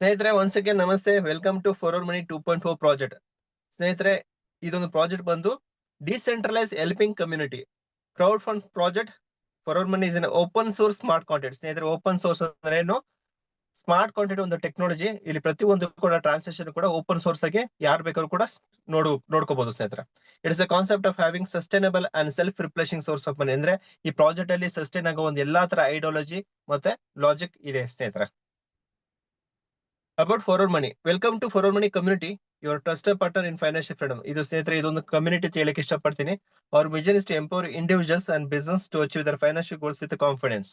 ಸ್ನೇಹಿತರೆ once again ನಮಸ್ತೆ. Welcome to forward money two point four project ಸ್ನೇಹಿತರೆ, ಇದೊಂದು ಪ್ರಾಜೆಕ್ಟ್ ಬಂದು decentralise helping community crowd fund project forward money is open source smart contract ಸ್ನೇಹಿತರೆ open source ಅಂದ್ರೆ ಏನು? Smart content ಒಂದು technology ಇಲ್ಲಿ ಪ್ರತಿಯೊಂದು ಕೂಡ ಟ್ರಾನ್ಸಾಕ್ಷನ್ ಕೂಡ ಓಪನ್ ಸೋರ್ಸ್ ಆಗಿ ಯಾರು ಬೇಕಾದ್ರೂ ಕೂಡ ನೋಡು ನೋಡ್ಕೋಬಹುದು ಸ್ನೇಹಿತರೆ. It's a concept of having sustainable and self replacing source of money ಅಂದ್ರೆ ಈ ಪ್ರಾಜೆಕ್ಟ್ ಅಲ್ಲಿ ಸಸ್ಟೈನ್ ಆಗೋ ಒಂದು ಎಲ್ಲಾ ತರ ಐಡಿಯಾಲಜಿ ಮತ್ತೆ ಲಾಜಿಕ್ ಇದೆ ಸ್ನೇಹಿತರೆ. About forward money welcome to forward money community your trust partner in financial freedom ಇದು ಸ್ನೇಹಿತರೆ, ಇದೊಂದು ಕಮ್ಯುನಿಟಿ ಹೇಳಕ್ಕೆ ಇಷ್ಟಪಡ್ತೀನಿ. Our vision is to empower individuals and business to achieve their financial goals with confidence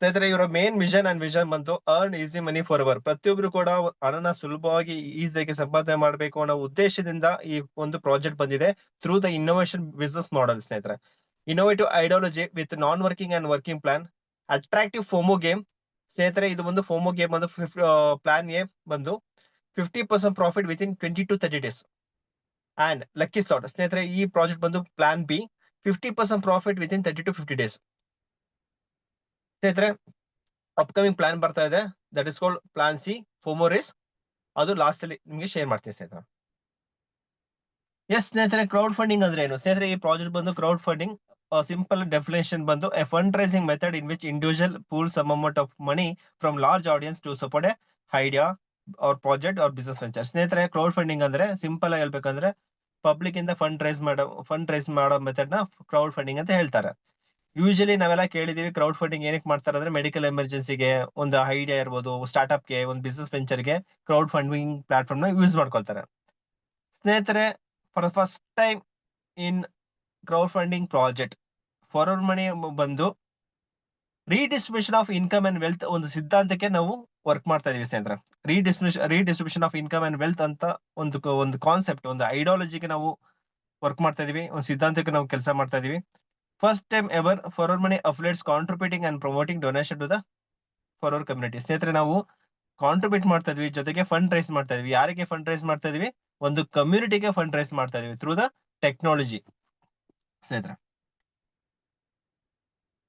ಸ್ನೇಹಿತರೆ, ಇವರ main vision and vision ಬಂತು earn easy money for our ಪ್ರತಿಯೊಬ್ರು ಕೂಡ ಹಣನ ಸುಲಭವಾಗಿ ಈಸಿಯಾಗಿ ಸಂಪಾದನೆ ಮಾಡಬೇಕು ಅನ್ನೋ ಉದ್ದೇಶದಿಂದ ಈ ಒಂದು ಪ್ರಾಜೆಕ್ಟ್ ಬಂದಿದೆ through the innovation business model ಸ್ನೇಹಿತರೆ. Innovative ideology with non working and working plan attractive FOMO game ಸ್ನೇಹಿತರೆ, ಇದು ಬಂದು ಫೋಮೋ ಗೇಮ್ ಬಂದು ಪ್ಲಾನ್ ಎ ಬಂದು fifty percent profit with twenty to thirty days and lucky slot ಸ್ನೇಹಿತರೆ, ಈ project ಬಂದು plan B fifty percent profit with in thirty to fifty days ಸ್ನೇಹಿತರೆ upcoming plan ಬರ್ತಾ ಇದೆ. That is called plan C ಫೋಮೋರಿಸ್ ಅದು last ಅಲ್ಲಿ ನಿಮ್ಗೆ share ಮಾಡ್ತೀನಿ ಸ್ನೇಹಿತರೆ. ಎಸ್ ಸ್ನೇಹಿತರೆ ಕ್ರೌಡ್ ಫಂಡಿಂಗ್ ಅಂದ್ರೆ ಏನು? ಸ್ನೇಹಿತರೆ, ಈ ಪ್ರಾಜೆಕ್ಟ್ ಬಂದು ಕ್ರೌಡ್ ಫಂಡಿಂಗ್ ಸಿಂಪಲ್ ಡೆಫಿನೇಷನ್ ಬಂದು a fund raising method in which individual pool some amount of money from large audience to support a idea ಅವ್ರ ಪ್ರಾಜೆಕ್ಟ್ ಅವ್ರ ಬಿಸ್ನೆಸ್ ವೆಂಚರ್ ಸ್ನೇಹಿತರೆ ಕ್ರೌಡ್ ಫಂಡಿಂಗ್ ಅಂದ್ರೆ ಸಿಂಪಲ್ ಆಗಿ ಹೇಳ್ಬೇಕಂದ್ರೆ ಪಬ್ಲಿಕ್ ಇಂದ fund raise ಮಾಡೋ fund raise ಮಾಡೋ ಮೆಥಡ್ನ ಕ್ರೌಡ್ ಫಂಡಿಂಗ್ ಅಂತ ಹೇಳ್ತಾರೆ. ಯೂಶಲಿ ನಾವೆಲ್ಲ ಕೇಳಿದೀವಿ ಕ್ರೌಡ್ ಫಂಡಿಂಗ್ ಏನಕ್ಕೆ ಮಾಡ್ತಾರೆ ಅಂದ್ರೆ ಮೆಡಿಕಲ್ ಎಮರ್ಜೆನ್ಸಿಗೆ ಒಂದು ಐಡಿಯಾ ಇರ್ಬೋದು ಸ್ಟಾರ್ಟ್ಅಪ್ಗೆ, ಒಂದು ಬಿಸ್ನೆಸ್ ವೆಂಚರ್ಗೆ ಕ್ರೌಡ್ ಫಂಡಿಂಗ್ ಪ್ಲಾಟ್ಫಾರ್ಮ್ನ ಯೂಸ್ ಮಾಡ್ಕೊಳ್ತಾರೆ. ಸ್ನೇಹಿತರೆ for the first time in crowd funding project forward money ಬಂದು redistribution of income and wealth ಒಂದು ಸಿದ್ಧಾಂತಕ್ಕೆ ನಾವು ವರ್ಕ್ ಮಾಡ್ತಾ ಇದೀವಿ ಸ್ನೇಹಿತರೆ. Redistribution redistribution of income and wealth ಅಂತ ಒಂದು ಒಂದು ಕಾನ್ಸೆಪ್ಟ್ ಒಂದು ಐಡಿಯಾಲಜಿಗೆ ನಾವು ವರ್ಕ್ ಮಾಡ್ತಾ ಇದೀವಿ. ಒಂದು ಸಿದ್ಧಾಂತಕ್ಕೆ ನಾವು ಕೆಲಸ ಮಾಡ್ತಾ ಇದೀವಿ. First time ever forward money affiliates contributing and promoting donation to the forward community ಸ್ನೇಹಿತರೆ, ನಾವು ಕಾಂಟ್ರಿಬ್ಯೂಟ್ ಮಾಡ್ತಾ ಇದೀವಿ. ಜೊತೆಗೆ ಫಂಡ್ ರೈಸ್ ಮಾಡ್ತಾ ಇದೀವಿ. ಯಾರಿಗೆ ಫಂಡ್ ರೈಸ್ ಮಾಡ್ತಾ ಇದೀವಿ? ಒಂದು ಕಮ್ಯುನಿಟಿಗೆ ಫಂಡ್ ರೈಸ್ ಮಾಡ್ತಾ ಇದೀವಿ ಥ್ರೂ ದ ಟೆಕ್ನಾಲಜಿ ಸ್ನೇಹಿತರೆ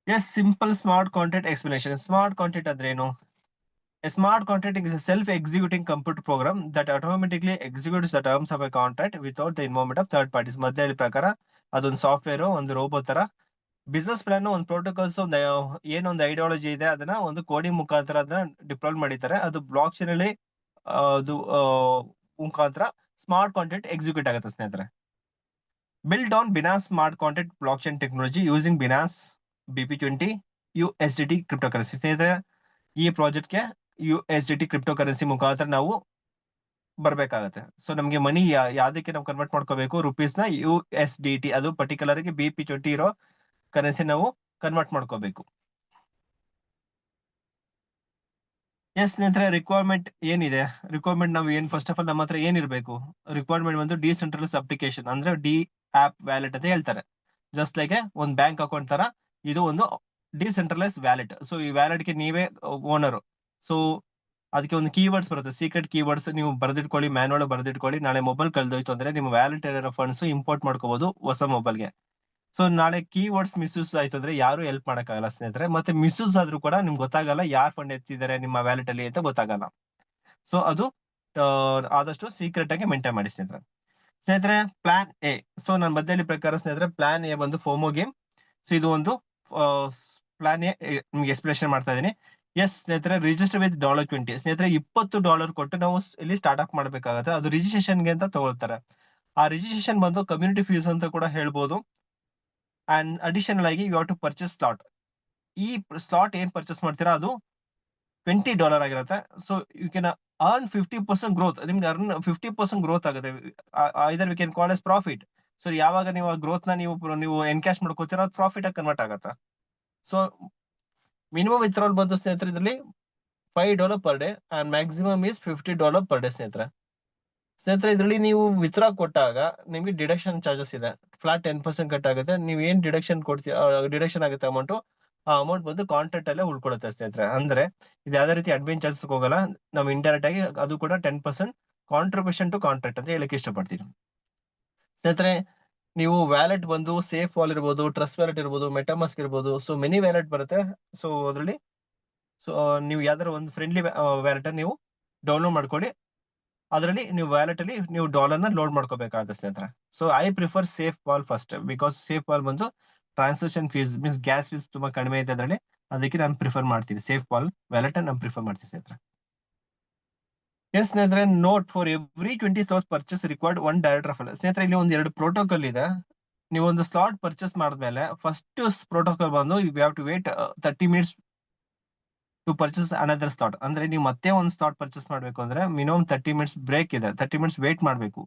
yes simple smart contract explanation smart contract ಅಂದ್ರೆ ಏನು? Smart contract is a self-executing computer program that automatically executes the terms of a contract without the involvement of third parties. ಮಧ್ಯದಲ್ಲಿ ಪ್ರಕಾರ, ಅದೊಂದು software ಒಂದು robo ತರ. Business plan ಒಂದು protocols ಒಂದು ಏನೊಂದು ಐಡಿಯಾಲಜಿ ಇದೆ, ಅದನ್ನ ಒಂದು ಕೋಡಿಂಗ್ ಮುಖಾಂತರ ಅದನ್ನ ಡಿಪ್ಲೋಯ್ ಮಾಡಿದ್ದಾರೆ ಅದು ಬ್ಲಾಕ್ ಚೈನ್ ಅಲ್ಲಿ ಅದು ಮುಖಾಂತರ ಸ್ಮಾರ್ಟ್ ಕಾಂಟೆಂಟ್ ಎಕ್ಸಿಕ್ಯೂಟ್ ಆಗುತ್ತೆ ಸ್ನೇಹಿತರೆ. Build on Binance smart contract blockchain technology using Binance B P twenty U S D T cryptocurrency ಸ್ನೇಹಿತರೆ, ಈ ಪ್ರಾಜೆಕ್ಟ್ಗೆ U S D T cryptocurrency ಮುಖಾಂತರ ನಾವು ಬರ್ಬೇಕಾಗತ್ತೆ. ಸೊ ನಮಗೆ ಮನಿ ಯಾವ್ದಕ್ಕೆ ನಾವು ಕನ್ವರ್ಟ್ ಮಾಡ್ಕೋಬೇಕು? ರುಪೀಸ್ನ ಯು ಎಸ್ ಡಿ ಟಿ ಅದು ಪರ್ಟಿಕ್ಯುಲರ್ ಆಗಿ ಬಿ ಪಿ ಟ್ವೆಂಟಿ ಇರೋ ಕರೆನ್ಸಿ ನಾವು ಕನ್ವರ್ಟ್ ಮಾಡ್ಕೋಬೇಕು. ಎಸ್ ಸ್ನೇಹಿತರೆ ರಿಕ್ವೈರ್ಮೆಂಟ್ ಏನಿದೆ? ರಿಕ್ವೈರ್ಮೆಂಟ್ ನಾವು ಏನ್ ಫಸ್ಟ್ ಆಫ್ ಆಲ್ ನಮ್ಮ ಹತ್ರ ಏನಿರಬೇಕು? ರಿಕ್ವೈರ್ಮೆಂಟ್ ಬಂದು ಡಿಸೆಂಟ್ರಲೈಸ್ ಅಪ್ಲಿಕೇಶನ್ ಅಂದ್ರೆ ಡಿ ಆಪ್ ವ್ಯಾಲೆಟ್ ಅಂತ ಹೇಳ್ತಾರೆ. ಜಸ್ಟ್ ಲೈಕ್ ಒಂದು ಬ್ಯಾಂಕ್ ಅಕೌಂಟ್ ತರ ಇದು ಒಂದು ಡಿಸೆಂಟ್ರಲೈಸ್ ವ್ಯಾಲೆಟ್ ಸೊ ಈ ವ್ಯಾಲೆಟ್ಗೆ ನೀವೇ ಓನರ್ ಸೊ ಅದಕ್ಕೆ ಒಂದು ಕೀವರ್ಡ್ಸ್ ಬರುತ್ತೆ. ಸೀಕ್ರೆಟ್ ಕೀವರ್ಡ್ಸ್ ನೀವು ಬರೆದಿಟ್ಕೊಳ್ಳಿ ಮ್ಯಾನ್ಯಲ್ ಬರೆದಿಟ್ಕೊಳ್ಳಿ. ನಾಳೆ ಮೊಬೈಲ್ ಕಳೆದೋಯ್ತು ಅಂದ್ರೆ ನಿಮ್ಮ ವ್ಯಾಲೆಟ್ ಏನಾರ ಫಂಡ್ಸ್ ಇಂಪೋರ್ಟ್ ಮಾಡ್ಕೋಬಹುದು ಹೊಸ ಮೊಬೈಲ್ಗೆ ಸೊ ನಾಳೆ ಕೀವರ್ಡ್ಸ್ ಮಿಸ್ಯೂಸ್ ಆಯ್ತು ಅಂದ್ರೆ ಯಾರು ಹೆಲ್ಪ್ ಮಾಡೋಕ್ಕಾಗಲ್ಲ ಸ್ನೇಹಿತರೆ. ಮತ್ತೆ ಮಿಸ್ಯೂಸ್ ಆದ್ರೂ ಕೂಡ ನಿಮ್ಗೆ ಗೊತ್ತಾಗಲ್ಲ ಯಾರ್ ಫಂಡ್ ಎತ್ತಿದ್ದಾರೆ ನಿಮ್ಮ ವ್ಯಾಲೆಟ್ ಅಲ್ಲಿ ಅಂತ ಗೊತ್ತಾಗಲ್ಲ. ಸೊ ಅದು ಆದಷ್ಟು ಸೀಕ್ರೆಟ್ ಆಗಿ ಮೇಂಟೈನ್ ಮಾಡಿ ಸ್ನೇಹಿತರೆ. ಸ್ನೇಹಿತರೆ ಪ್ಲಾನ್ ಎ ಸೊ ನನ್ನ ಮಧ್ಯದಲ್ಲಿ ಪ್ರಕಾರ ಸ್ನೇಹಿತರೆ ಪ್ಲಾನ್ ಎ ಬಂದು ಫೋಮೋ ಗೇಮ್ ಸೊ ಇದು ಒಂದು ಪ್ಲಾನ್ ನಿಮ್ಗೆ ಎಕ್ಸ್ಪ್ಲೇಷನ್ ಮಾಡ್ತಾ ಇದೀನಿ ಎಸ್ ಸ್ನೇಹಿತರೆ ರಿಜಿಸ್ಟರ್ ವಿತ್ ಡಾಲರ್ ಟ್ವೆಂಟಿ ಸ್ನೇಹಿತರೆ, ಇಪ್ಪತ್ತು ಡಾಲರ್ ಕೊಟ್ಟು ನಾವು ಇಲ್ಲಿ ಸ್ಟಾರ್ಟ್ ಅಪ್ ಮಾಡ್ಬೇಕಾಗತ್ತೆ. ಅದು ರಿಜಿಸ್ಟ್ರೇಷನ್ಗೆ ಅಂತ ತಗೊಳ್ತಾರೆ. ಆ ರಿಜಿಸ್ಟ್ರೇಷನ್ ಬಂದು ಕಮ್ಯುನಿಟಿ ಫೀಸ್ ಅಂತ ಕೂಡ ಹೇಳ್ಬೋದು. ಅಂಡ್ ಅಡಿಷನಲ್ ಆಗಿ ಯು ಟು ಪರ್ಚೇಸ್ ಸ್ಲಾಟ್ ಈ ಸ್ಲಾಟ್ ಏನ್ ಪರ್ಚೇಸ್ ಮಾಡ್ತೀರಾ, ಅದು ಟ್ವೆಂಟಿ ಡಾಲರ್ ಆಗಿರುತ್ತೆ. So you can earn fifty percent growth ನಿಮ್ಗೆ ಅರ್ನ್ ಫಿಫ್ಟಿ ಪರ್ಸೆಂಟ್ ಗ್ರೋತ್ ಆಗುತ್ತೆ. Either we can call as profit so ಯಾವಾಗ ನೀವು ಆ ಗ್ರೋತ್ನ ನೀವು ನೀವು ಎನ್ಕ್ಯಾಶ್ ಮಾಡ್ಕೋತೀರ ಅದು ಪ್ರಾಫಿಟ್ ಆಗಿ ಕನ್ವರ್ಟ್ ಆಗುತ್ತೆ? ಸೊ ಮಿನಿಮಮ್ ವಿತ್ಡ್ರಾಲ್ ಬಂದು ಸ್ನೇಹಿತರೆ ಇದರಲ್ಲಿ five dollar per day and maximum is fifty dollar per day ಸ್ನೇಹಿತರೆ. ಸ್ನೇಹಿತರೆ, ಇದರಲ್ಲಿ ನೀವು ವಿತ್ರಾ ಕೊಟ್ಟಾಗ ನಿಮ್ಗೆ ಡಿಡಕ್ಷನ್ ಚಾರ್ಜಸ್ ಇದೆ. ಫ್ಲಾಟ್ ಟೆನ್ ಪರ್ಸೆಂಟ್ ಕಟ್ ಆಗುತ್ತೆ. ನೀವು ಏನ್ ಡಿಡಕ್ಷನ್ ಕೊಡ್ತೀರ ಡಿಡಕ್ಷನ್ ಆಗುತ್ತೆ ಅಮೌಂಟ್ ಆ ಅಮೌಂಟ್ ಬಂದು ಕಾಂಟ್ರಾಕ್ಟ್ ಅಲ್ಲೇ ಉಳ್ಕೊಳುತ್ತೆ ಸ್ನೇಹಿತರೆ. ಅಂದ್ರೆ, ಇದು ಯಾವ್ದೇ ರೀತಿ ಅಡ್ಮಿನ್ ಚಾರ್ಜಸ್ ಹೋಗಲ್ಲ. ನಾವು ಇಂಡೈರೆಕ್ಟ್ ಆಗಿ ಅದು ಕೂಡ ten percent contribution to contract ಅಂತ ಹೇಳಕ್ ಇಷ್ಟಪಡ್ತೀನಿ. ಸ್ನೇಹಿತರೆ, ನೀವು ವ್ಯಾಲೆಟ್ ಬಂದು ಸೇಫ್ ವಾಲ್ ಇರ್ಬೋದು, ಟ್ರಸ್ಟ್ ವ್ಯಾಲೆಟ್ ಇರ್ಬೋದು, ಮೆಟಮಾಸ್ಕ್ ಇರ್ಬೋದು, ಸೊ ಮೆನಿ ವ್ಯಾಲೆಟ್ ಬರುತ್ತೆ. ಸೊ ಅದರಲ್ಲಿ, ಸೊ ನೀವು ಯಾವ್ದಾರ ಒಂದು ಫ್ರೆಂಡ್ಲಿ ವ್ಯಾಲೆಟ್ ನೀವು ಡೌನ್ಲೋಡ್ ಮಾಡ್ಕೊಳ್ಳಿ. ಅದರಲ್ಲಿ ನೀವು ವ್ಯಾಲೆಟ್ ಅಲ್ಲಿ ನೀವು ಡಾಲರ್ನ ಲೋಡ್ ಮಾಡ್ಕೋಬೇಕಾಗುತ್ತೆ ಸ್ನೇಹಿತರೆ. So I prefer SafePal first because SafePal ಬಂದು transaction fees means gas fees ತುಂಬಾ ಕಡಿಮೆ ಇದೆ ಅದರಲ್ಲಿ. ಅದಕ್ಕೆ ನಾನು ಪ್ರಿಫರ್ ಮಾಡ್ತೀನಿ ಸೇಫ್ ವಾಲ್ ವ್ಯಾಲೆಟ್ ನಾನು ಪ್ರಿಫರ್ ಮಾಡ್ತೀನಿ ಸ್ನೇಹಿತರೆ. ಎಸ್ ಸ್ನೇಹಿತರೆ note for every twenty slots purchase required one direct referral ಸ್ನೇಹಿತರೆ ಇಲ್ಲಿ ಒಂದು ಎರಡು ಪ್ರೋಟೋಕಾಲ್ ಇದೆ. ನೀವು ಒಂದು ಸ್ಲಾಟ್ ಪರ್ಚೇಸ್ ಮಾಡಿದ್ಮೇಲೆ ಫಸ್ಟ್ ಪ್ರೋಟೋಕಾಲ್ ಬಂದು you have to wait thirty minutes to purchase another slot ಅಂದ್ರೆ ನೀವು ಮತ್ತೆ ಒಂದು ಸ್ಲಾಟ್ ಪರ್ಚೇಸ್ ಮಾಡಬೇಕು ಅಂದ್ರೆ ಮಿನಿಮಮ್ ತರ್ಟಿ ಮಿನಿಟ್ಸ್ ಬ್ರೇಕ್ ಇದೆ. ತರ್ಟಿ ಮಿನಿಟ್ಸ್ ವೇಟ್ ಮಾಡಬೇಕು.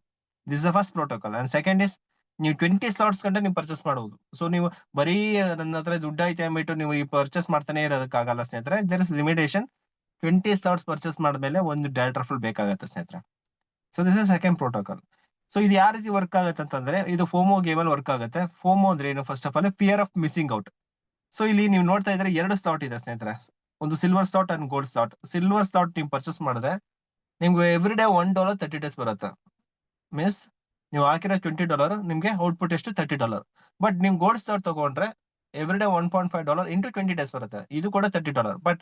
This the first protocol and second is ನೀವು ಟ್ವೆಂಟಿ ಸ್ಲಾಟ್ಸ್ ಗಂಟೆ ನೀವು ಪರ್ಚೇಸ್ ಮಾಡಬಹುದು. ಸೊ ನೀವು ಬರೀ, ನನ್ನ ಹತ್ರ ದುಡ್ಡು ಐತೆ ಅಂದ್ಬಿಟ್ಟು ನೀವು ಈ ಪರ್ಚೇಸ್ ಮಾಡ್ತಾನೆ ಇರೋದಕ್ಕಾಗಲ್ಲ ಸ್ನೇಹಿತರೆ. There is limitation twenty slots purchase ಮಾಡಿದ್ಮೇಲೆ ಒಂದು ಡೈರೆಕ್ಟ್ ಫುಲ್ ಬೇಕಾಗುತ್ತೆ ಸ್ನೇಹಿತರೆ. So this is second protocol so ಇದು ಯಾವ ರೀತಿ ವರ್ಕ್ ಆಗುತ್ತೆ ಅಂತಂದ್ರೆ, ಇದು ಫೋಮೋ ಗೇಮ್ ಅಲ್ಲಿ ವರ್ಕ್ ಆಗುತ್ತೆ. ಫೋಮೋ ಅಂದ್ರೆ ಏನು? First of all fear of missing out so ಇಲ್ಲಿ ನೀವು ನೋಡ್ತಾ ಇದ್ರೆ ಎರಡು ಸ್ಲಾಟ್ ಇದೆ ಸ್ನೇಹಿತರೆ. ಒಂದು silver slot and gold slot silver slot ನೀವು ಪರ್ಚೇಸ್ ಮಾಡಿದ್ರೆ, ನಿಮ್ಗೆ every day one dollar thirty days ಬರುತ್ತೆ. ಮೀನ್ಸ್ ನೀವು ಹಾಕಿರೋ ಟ್ವೆಂಟಿ ಡಾಲರ್ ನಿಮ್ಗೆ ಔಟ್ಪುಟ್ ಎಷ್ಟು? ತರ್ಟಿ ಡಾಲರ್ ಬಟ್ ನೀವು ಗೋಲ್ಡ್ ಸ್ಲಾಟ್ ತಗೊಂಡ್ರೆ every day one point five dollar into twenty days ಬರುತ್ತೆ. ಇದು ಕೂಡ ತರ್ಟಿ ಡಾಲರ್ ಬಟ್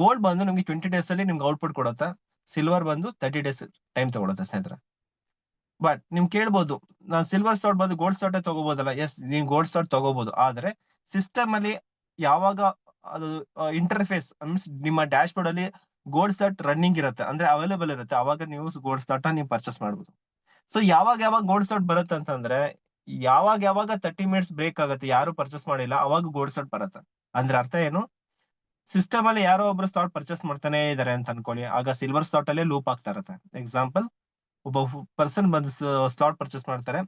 ಗೋಲ್ಡ್ ಬಂದು ನಿಮ್ಗೆ ಟ್ವೆಂಟಿ ಡೇಸ್ ಅಲ್ಲಿ ನಿಮ್ಗೆ ಔಟ್ಪುಟ್ ಕೊಡುತ್ತೆ? ಸಿಲ್ವರ್ ಬಂದು ತರ್ಟಿ ಡೇಸ್ ಟೈಮ್ ತಗೊಳುತ್ತೆ ಸ್ನೇಹಿತರೆ. ಬಟ್ ನಿಮ್ ಕೇಳ್ಬೋದು, ನಾನು ಸಿಲ್ವರ್ ಸ್ಲಾಟ್ ಬಂದು ಗೋಲ್ಡ್ ಸ್ಲಾಟ್ ತಗೋಬಹುದಲ್ಲ ಎಸ್ ನೀವು ಗೋಲ್ಡ್ ಸ್ಲಾಟ್ ತಗೋಬಹುದು ಆದ್ರೆ ಸಿಸ್ಟಮ್ ಅಲ್ಲಿ ಯಾವಾಗ ಅದು ಇಂಟರ್ಫೇಸ್ ಮೀನ್ಸ್ ನಿಮ್ಮ ಡ್ಯಾಶ್ ಬೋರ್ಡ್ ಅಲ್ಲಿ ಗೋಲ್ಡ್ ಸ್ಲಾಟ್ ರನ್ನಿಂಗ್ ಇರುತ್ತೆ, ಅಂದ್ರೆ ಅವೈಲೇಬಲ್ ಇರುತ್ತೆ, ಅವಾಗ ನೀವು ಗೋಲ್ಡ್ ಸ್ಲಾಟ್ ನೀವು ಪರ್ಚೇಸ್ ಮಾಡಬಹುದು ಸೊ ಯಾವಾಗ ಯಾವಾಗ ಗೋಲ್ಡ್ ಸ್ಲಾಟ್ ಬರುತ್ತೆ ಅಂತಂದ್ರೆ, ಯಾವಾಗ ಯಾವಾಗ ತರ್ಟಿ ಮಿನಿಟ್ಸ್ ಬ್ರೇಕ್ ಆಗುತ್ತೆ, ಯಾರು ಪರ್ಚೇಸ್ ಮಾಡಿಲ್ಲ, ಅವಾಗ ಗೋಲ್ಡ್ ಸ್ಲಾಟ್ ಬರುತ್ತೆ. ಅಂದ್ರೆ ಅರ್ಥ ಏನು? ಸಿಸ್ಟಮ್ ಅಲ್ಲಿ ಯಾರೋ ಒಬ್ರು ಸ್ಲಾಟ್ ಪರ್ಚೇಸ್ ಮಾಡ್ತಾನೆ ಇದಾರೆ ಅಂತ ಅನ್ಕೊಳ್ಳಿ. ಆಗ ಸಿಲ್ವರ್ ಸ್ಲಾಟ್ ಅಲ್ಲೇ ಲೂಪ್ ಆಗ್ತಾ ಇರತ್ತೆ. ಎಕ್ಸಾಂಪಲ್ ಒಬ್ಬ ಪರ್ಸನ್ ಬಂದು ಸ್ಲಾಟ್ ಪರ್ಚೇಸ್ ಮಾಡ್ತಾರೆ.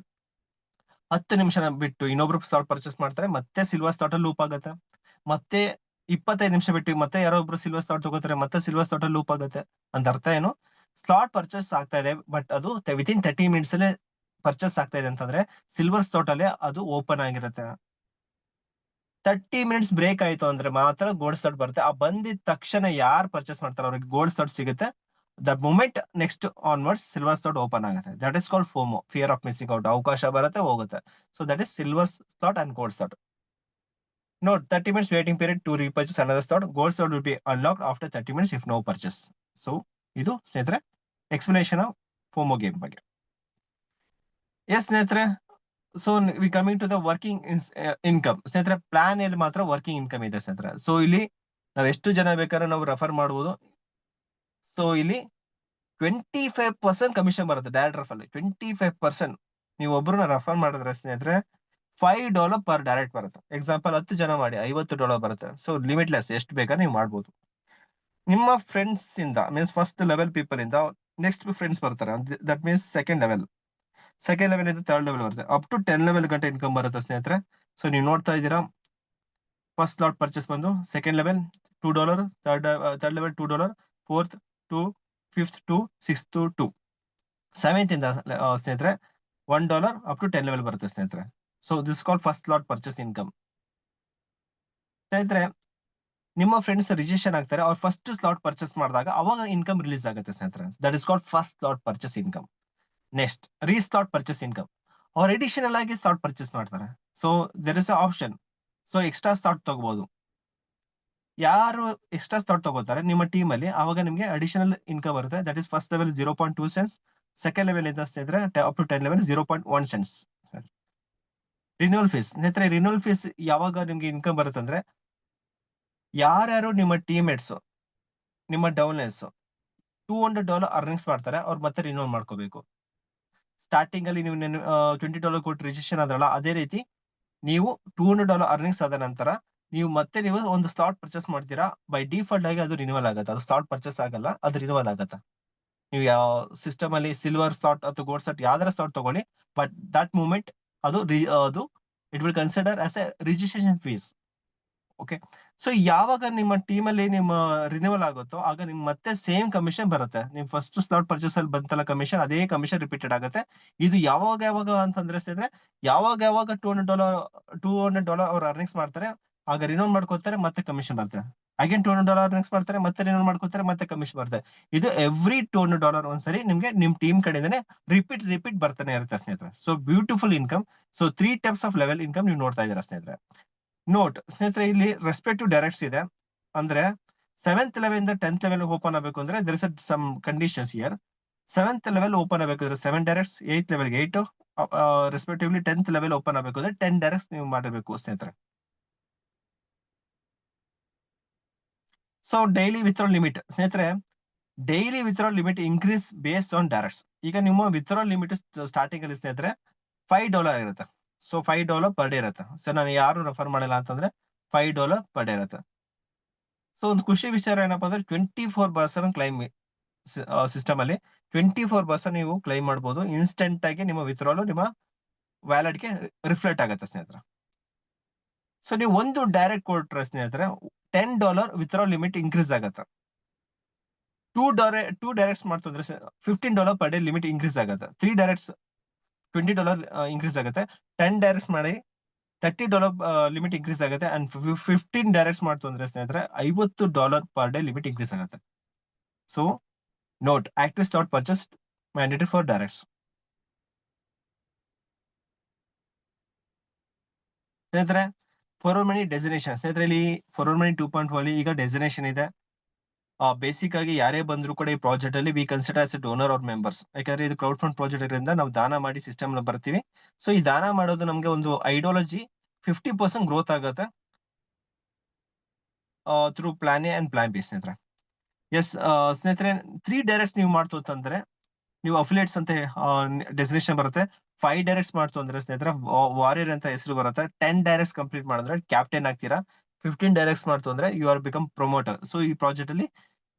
ಹತ್ತು ನಿಮಿಷ ಬಿಟ್ಟು ಇನ್ನೊಬ್ರು ಸ್ಲಾಟ್ ಪರ್ಚೇಸ್ ಮಾಡ್ತಾರೆ, ಮತ್ತೆ ಸಿಲ್ವರ್ ಸ್ಲಾಟ್ ಅಲ್ಲಿ ಲೂಪ್ ಆಗುತ್ತೆ. ಮತ್ತೆ ಇಪ್ಪತ್ತೈದು ನಿಮಿಷ ಬಿಟ್ಟು ಮತ್ತೆ ಯಾರೋ ಒಬ್ರು ಸಿಲ್ವರ್ ಸ್ಲಾಟ್ ತಗೋತಾರೆ, ಮತ್ತೆ ಸಿಲ್ವರ್ ಸ್ಲಾಟ್ ಅಲ್ಲಿ ಲೂಪ್ ಆಗುತ್ತೆ. ಅಂತ ಅರ್ಥ ಏನು? ಸ್ಲಾಟ್ ಪರ್ಚೇಸ್ ಆಗ್ತಾ ಇದೆ ಬಟ್ ಅದು ವಿತಿನ್ ತರ್ಟಿ ಮಿನಿಟ್ಸ್ ಅಲ್ಲೇ ಪರ್ಚೇಸ್ ಆಗ್ತಾ ಇದೆ ಅಂತಂದ್ರೆ ಸಿಲ್ವರ್ ಸ್ಲಾಟ್ ಅಲ್ಲೇ ಅದು ಓಪನ್ ಆಗಿರುತ್ತೆ. ತರ್ಟಿ ಮಿನಿಟ್ಸ್ ಬ್ರೇಕ್ ಆಯ್ತು ಅಂದ್ರೆ ಮಾತ್ರ ಗೋಲ್ಡ್ ಸ್ಟಾರ್ಟ್ ಬರುತ್ತೆ. ಆ ಬಂದಿದ ತಕ್ಷಣ ಯಾರು ಪರ್ಚೇಸ್ ಮಾಡ್ತಾರೆ ಅವ್ರಿಗೆ ಗೋಲ್ಡ್ ಸ್ಟಾರ್ಟ್ ಸಿಗುತ್ತೆ. The moment next onwards silver slot open ಆಗುತ್ತೆ. That is called FOMO fear of missing out ಅವಕಾಶ ಬರುತ್ತೆ, ಹೋಗುತ್ತೆ. So that is silver slot and gold slot note thirty minutes waiting period to repurchase another slot gold slot will be unlock after thirty minutes if no purchase so ಇದು ಸ್ನೇಹಿತರೆ explanation of FOMO game ಬಗ್ಗೆ. Yes ಸ್ನೇಹಿತರೆ so we coming to the working income ಸ್ನೇಹಿತರೆ plan ಅಲ್ಲಿ ಮಾತ್ರ working income ಇದೆ ಸ್ನೇಹಿತರೆ. So ಇಲ್ಲಿ ನಾವ್ ಎಷ್ಟು ಜನ ಬೇಕಾದ್ರೆ ನಾವು ರೆಫರ್ ಮಾಡಬಹುದು ಸೊ ಇಲ್ಲಿ ಟ್ವೆಂಟಿ ಫೈವ್ ಪರ್ಸೆಂಟ್ ಕಮಿಷನ್ ಬರುತ್ತೆ direct refer twenty five percent ನೀವು ಒಬ್ಬರನ್ನ ರೆಫರ್ ಮಾಡಿದ್ರೆ ಸ್ನೇಹಿತರೆ ಫೈವ್ ಡಾಲರ್ ಪರ್ ಡೈರೆಕ್ಟ್ ಬರುತ್ತೆ. ಎಕ್ಸಾಂಪಲ್ ಹತ್ತು ಜನ ಮಾಡಿ, ಐವತ್ತು ಡಾಲರ್ ಬರುತ್ತೆ. ಸೊ ಲಿಮಿಟ್ಲೆಸ್ ಎಷ್ಟು ಬೇಕಾದ್ರೆ ನೀವು ಮಾಡ್ಬೋದು. ನಿಮ್ಮ ಫ್ರೆಂಡ್ಸ್ ಇಂದ ಮೀನ್ಸ್ ಫಸ್ಟ್ ಲೆವೆಲ್ ಪೀಪಲ್ ಇಂದ ನೆಕ್ಸ್ಟ್ ಫ್ರೆಂಡ್ಸ್ ಬರ್ತಾರೆ. That means second level second level ಇಂದ ತರ್ಡ್ ಲೆವೆಲ್ ಬರುತ್ತೆ ಅಪ್ ಟು ಟೆನ್ ಲೆವೆಲ್ ಗಂಟೆ ಇನ್ಕಮ್ ಬರುತ್ತೆ ಸ್ನೇಹಿತರೆ. ಸೊ ನೀವು ನೋಡ್ತಾ ಇದ್ದೀರಾ ಫಸ್ಟ್ ಲಾಟ್ ಪರ್ಚೇಸ್ ಬಂದು second level two dollar third third level two dollar fourth to fifth to six to to seventh ಇಂದ ಸ್ನೇಹಿತರೆ one dollar up to ten level ಬರುತ್ತೆ ಸ್ನೇಹಿತರೆ. So this call first slot purchase income ಸ್ನೇಹಿತರೆ, ನಿಮ್ಮ friends registration ಆಗ್ತಾರೆ. ಅವ್ರು first slot purchase ಮಾಡಿದಾಗ ಅವಾಗ ಇನ್ಕಮ್ ರಿಲೀಸ್ ಆಗುತ್ತೆ ಸ್ನೇಹಿತರೆ. That is called first slot purchase income next restart purchase income ಅವ್ರು ಎಡಿಷನಲ್ ಆಗಿ ಸ್ಟಾರ್ಟ್ ಪರ್ಚೇಸ್ ಮಾಡ್ತಾರೆ. So there is a option so extra slot ತಗೋಬಹುದು ಯಾರು ಎಕ್ಸ್ಟ್ರಾ ಸ್ಟಾರ್ಟ್ ತಗೋತಾರೆ? ನಿಮ್ಮ ಟೀಮ್ ಅಲ್ಲಿ. ಅವಾಗ ನಿಮಗೆ ಅಡಿಷನಲ್ ಇನ್ಕಮ್ ಬರುತ್ತೆ. That is first level zero point two cents second level ಇಂದ ಇದ್ರೆ up to ten level zero point one cents renewal fees ಸ್ನೇಹಿತರೆ ರಿನ್ಯೂವಲ್ ಫೀಸ್ ಯಾವಾಗ ನಿಮ್ಗೆ ಇನ್ಕಮ್ ಬರುತ್ತೆ ಅಂದ್ರೆ, ಯಾರ್ಯಾರು ನಿಮ್ಮ ಟೀಮೇಟ್ಸ್ ನಿಮ್ಮ downlines two hundred dollar earnings ಮಾಡ್ತಾರೆ. ಅವ್ರು ಮತ್ತೆ ರಿನ್ಯೂವಲ್ ಮಾಡ್ಕೋಬೇಕು. ಸ್ಟಾರ್ಟಿಂಗ್ ಅಲ್ಲಿ ನೀವು ಟ್ವೆಂಟಿ ಡಾಲರ್ ಕೊಟ್ಟು ರಿಜಿಸ್ಟ್ರೇಷನ್ ಆದ್ರಲ್ಲ, ಅದೇ ರೀತಿ ನೀವು ಟೂ ಹಂಡ್ರೆಡ್ ಡಾಲರ್ ಅರ್ನಿಂಗ್ಸ್ ಆದ ನಂತರ ನೀವು ಮತ್ತೆ ನೀವು ಒಂದು ಸ್ಲಾಟ್ ಪರ್ಚೇಸ್ ಮಾಡ್ತೀರಾ ಬೈ ಡಿಫಾಲ್ಟ್ ಆಗಿ ಅದು ರಿನಿವಲ್ ಆಗುತ್ತೆ. ಅದು ಸ್ಲಾಟ್ ಪರ್ಚೇಸ್ ಆಗಲ್ಲ, ಅದು ರಿನಿವಲ್ ಆಗುತ್ತೆ. ನೀವು ಯಾವ ಸಿಸ್ಟಮ್ ಅಲ್ಲಿ ಸಿಲ್ವರ್ ಸ್ಲಾಟ್ ಅಥವಾ ಗೋಲ್ಡ್ ಸ್ಲಾಟ್ ಯಾವ್ದಾರ ಸ್ಲಾಟ್ ತಗೊಳ್ಳಿ ಬಟ್ ದಟ್ ಮೂಮೆಂಟ್ ಅದು ಅದು it will consider as a registration fees okay so ಯಾವಾಗ ನಿಮ್ಮ ಟೀಮ್ ಅಲ್ಲಿ ನಿಮ್ಮ ರಿನ್ಯೂವಲ್ ಆಗುತ್ತೋ, ಆಗ ನಿಮ್ ಮತ್ತೆ ಸೇಮ್ ಕಮಿಷನ್ ಬರುತ್ತೆ. ನಿಮ್ ಫಸ್ಟ್ ಸ್ಲಾಟ್ ಪರ್ಚೇಸ್ ಅಲ್ಲಿ ಬಂತಲ್ಲ ಕಮಿಷನ್ ಅದೇ ಕಮಿಷನ್ ರಿಪೀಟೆಡ್ ಆಗುತ್ತೆ. ಇದು ಯಾವಾಗ ಯಾವಾಗ ಅಂತಂದ್ರೆ ಸ್ನೇಹಿತರೆ, ಯಾವಾಗ ಯಾವಾಗ two hundred dollar two hundred dollar ಅವ್ರು ಅರ್ನಿಂಗ್ಸ್ ಮಾಡ್ತಾರೆ, ಆಗ ರಿನ್ಯೂವಲ್ ಮಾಡ್ಕೋತಾರೆ ಮತ್ತೆ ಕಮಿಷನ್ ಬರ್ತದೆ again two hundred dollar earnings ಮಾಡ್ತಾರೆ, ಮತ್ತೆ ರಿನ್ಯೂವಲ್ ಮಾಡ್ಕೋತಾರೆ ಮತ್ತೆ ಕಮಿಷನ್ ಬರ್ತದೆ ಇದು ಎವ್ರಿ ಟೂ ಹಂಡ್ರೆಡ್ ಡಾಲರ್ ಒಂದ್ಸರಿ ನಿಮ್ಗೆ ನಿಮ್ ಟೀಮ್ ಕಡೆಯಿಂದನೇ ರಿಪೀಟ್ ರಿಪೀಟ್ ಬರ್ತಾನೆ ಇರುತ್ತೆ ಸ್ನೇಹಿತರೆ. So beautiful income so three types of level income ನೀವು ನೋಡ್ತಾ ಇದ್ದೀರಾ ಸ್ನೇಹಿತರೆ. ನೋಟ್ ಸ್ನೇಹಿತರೆ, ಇಲ್ಲಿ ರೆಸ್ಪೆಕ್ಟಿವ್ ಡೈರೆಕ್ಟ್ಸ್ ಇದೆ. ಅಂದ್ರೆ ಸೆವೆಂತ್ ಲೆವೆಲ್ ಇಂದ ಟೆಂತ್ ಲೆವೆಲ್ ಓಪನ್ ಆಗಬೇಕು ಅಂದ್ರೆ there is some conditions here seventh level open ಆಗಬೇಕಾದ್ರೆ ಸೆವೆನ್ ಡೈರೆಕ್ಟ್ಸ್ ಏತ್ ಲೆವೆಲ್ಗೆ eight respectively tenth level open ಆಗಬೇಕು ಅಂದ್ರೆ ಟೆನ್ ಡೈರೆಕ್ಟ್ಸ್ ನೀವು ಮಾಡಬೇಕು ಸ್ನೇಹಿತರೆ. ಸೊ ಡೈಲಿ ವಿತ್ರಾಲ್ ಲಿಮಿಟ್ ಸ್ನೇಹಿತರೆ daily withdrawal limit increase based on directs ಈಗ ನಿಮ್ಮ ವಿತ್ಡ್ರಾಲ್ ಲಿಮಿಟ್ ಸ್ಟಾರ್ಟಿಂಗ್ ಅಲ್ಲಿ ಸ್ನೇಹಿತರೆ ಫೈವ್ ಡಾಲರ್ ಇರುತ್ತೆ. So five dollar per day ಇರುತ್ತೆ. ಸೊ ನಾನು ಯಾರು ರೆಫರ್ ಮಾಡಿಲ್ಲ ಅಂತಂದ್ರೆ ಫೈವ್ ಡಾಲರ್ ಪರ್ ಡೇ ಇರುತ್ತೆ. ಸೊ ಒಂದು ಖುಷಿ ವಿಚಾರ ಏನಪ್ಪಾ ಅಂದ್ರೆ ಟ್ವೆಂಟಿ ಫೋರ್ ಅನ್ನು ಕ್ಲೈಮ್ ಸಿಸ್ಟಮ್ ಅಲ್ಲಿ ಟ್ವೆಂಟಿ ಫೋರ್ ಬಸ್ ನೀವು ಕ್ಲೈಮ್ ಮಾಡಬಹುದು ಇನ್ಸ್ಟೆಂಟ್ ಆಗಿ ನಿಮ್ಮ ವಿತ್ಡ್ರಾಲ್ ನಿಮ್ಮ ವ್ಯಾಲೆಟ್ಗೆ ರಿಫ್ಲೆಕ್ಟ್ ಆಗುತ್ತೆ ಸ್ನೇಹಿತರ. ಸೊ ನೀವು ಒಂದು ಡೈರೆಕ್ಟ್ ಕೊಟ್ರೆ ಸ್ನೇಹಿತರೆ ten dollar withdrawal limit increase ಆಗುತ್ತೆ. ಟೂ ಡಾರೆ two directs ಮಾಡ್ತಂದ್ರೆ fifteen dollar per day limit increase ಆಗುತ್ತೆ. Three directs twenty dollar increase ಆಗುತ್ತೆ. ಟೆನ್ ಡೈರೆಕ್ಟ್ ಮಾಡಿ ತರ್ಟಿ ಡಾಲರ್ ಲಿಮಿಟ್ ಇನ್ಕ್ರೀಸ್ ಆಗುತ್ತೆ. ಅಂಡ್ ಫಿಫ್ಟೀನ್ ಡೈರೆಕ್ಟ್ಸ್ ಮಾಡ್ತು ಅಂದ್ರೆ ಸ್ನೇಹಿತರೆ, ಐವತ್ತು dollar per day limit increase ಆಗುತ್ತೆ. So note active slot purchase mandatory for directs ಸ್ನೇಹಿತರೆ ಫೋರ್ ಮನಿ ಡೆಸಿನೇಷನ್ ಸ್ನೇಹಿತರೆ, ಇಲ್ಲಿ for money two point four ಈಗ ಡೆಸಿನೇಷನ್ ಇದೆ. ಬೇಸಿಕ್ ಆಗಿ ಯಾರೇ ಬಂದ್ರು ಕೂಡ ಈ ಪ್ರಾಜೆಕ್ಟ್ ಅಲ್ಲಿ we consider as a donor ಅವ್ರ ಮೆಂಬರ್ಸ್ ಯಾಕಂದ್ರೆ ಇದು ಕ್ರೌಡ್ ಫಂಡ್ ಪ್ರಾಜೆಕ್ಟ್ ಇರೋದ್ರಿಂದ ನಾವು ದಾನ ಮಾಡಿ ಸಿಸ್ಟಮ್ ಬರ್ತೀವಿ. ಸೊ ಈ ದಾನ ಮಾಡೋದು ನಮ್ಗೆ ಒಂದು ಐಡಿಯಾಲಜಿ ಫಿಫ್ಟಿ ಪರ್ಸೆಂಟ್ ಗ್ರೋತ್ ಆಗುತ್ತೆ. Through plan A and plan B ಸ್ನೇಹಿತರೆ. ಎಸ್ ಸ್ನೇಹಿತರೆ ತ್ರೀ ಡೈರೆಕ್ಟ್ಸ್ ನೀವು ಮಾಡ್ತು ಅಂತಂದ್ರೆ, ನೀವು ಅಫಿಲೇಟ್ಸ್ ಅಂತ ಡೆಸಿನೇಷನ್ ಬರುತ್ತೆ. ಫೈವ್ ಡೈರೆಕ್ಟ್ಸ್ ಮಾಡ್ತು ಅಂದ್ರೆ, ಸ್ನೇಹಿತರೆ ವಾರಿಯರ್ ಅಂತ ಹೆಸರು ಬರುತ್ತೆ. ಟೆನ್ ಡೈರೆಕ್ಟ್ಸ್ ಕಂಪ್ಲೀಟ್ ಮಾಡಿದ್ರೆ ಕ್ಯಾಪ್ಟನ್ ಆಗ್ತೀರಾ? ಫಿಫ್ಟೀನ್ ಡೈರೆಕ್ಟ್ಸ್ ಮಾಡ್ತು ಅಂದ್ರೆ you are become promoter so ಈ ಪ್ರಾಜೆಕ್ಟ್ ಅಲ್ಲಿ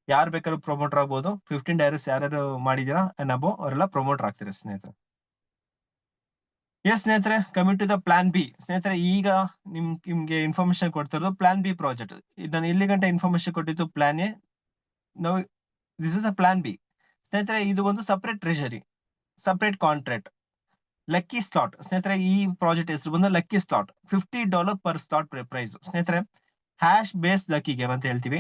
ಯಾರು ಬೇಕಾದ್ರೂ ಪ್ರೊಮೋಟರ್ ಆಗ್ಬೋದು. ಫಿಫ್ಟೀನ್ ಡೈರೆಕ್ಟ್ಸ್ ಯಾರ್ಯಾರು ಮಾಡಿದೀರಾ ಅಂಡ್ ಅಬೋ ಅವರೆಲ್ಲ ಪ್ರೊಮೋಟರ್ ಆಗ್ತೀರ ಸ್ನೇಹಿತರೆ. ಎಸ್ ಸ್ನೇಹಿತರೆ coming to the plan B ಸ್ನೇಹಿತರೆ, ಈಗ ನಿಮ್, ನಿಮ್ಗೆ ಇನ್ಫಾರ್ಮೇಶನ್ ಕೊಡ್ತಿರೋದು ಪ್ಲಾನ್ ಬಿ ಪ್ರಾಜೆಕ್ಟ್ ನಾನು ಇಲ್ಲಿ ಗಂಟೆ ಇನ್ಫಾರ್ಮೇಶನ್ ಕೊಟ್ಟಿದ್ದು ಪ್ಲಾನ್ ಎ ನಾವು this is a plan B ಸ್ನೇಹಿತರೆ, ಇದು ಒಂದು separate treasury separate contract lucky slot ಸ್ನೇಹಿತರೆ, ಈ ಪ್ರಾಜೆಕ್ಟ್ ಹೆಸರು ಬಂದು lucky slot fifty dollar per slot price ಸ್ನೇಹಿತರೆ ಹ್ಯಾಶ್ ಬೇಸ್ ಲಕ್ಕಿ ಗೇಮ್ ಅಂತ ಹೇಳ್ತೀವಿ.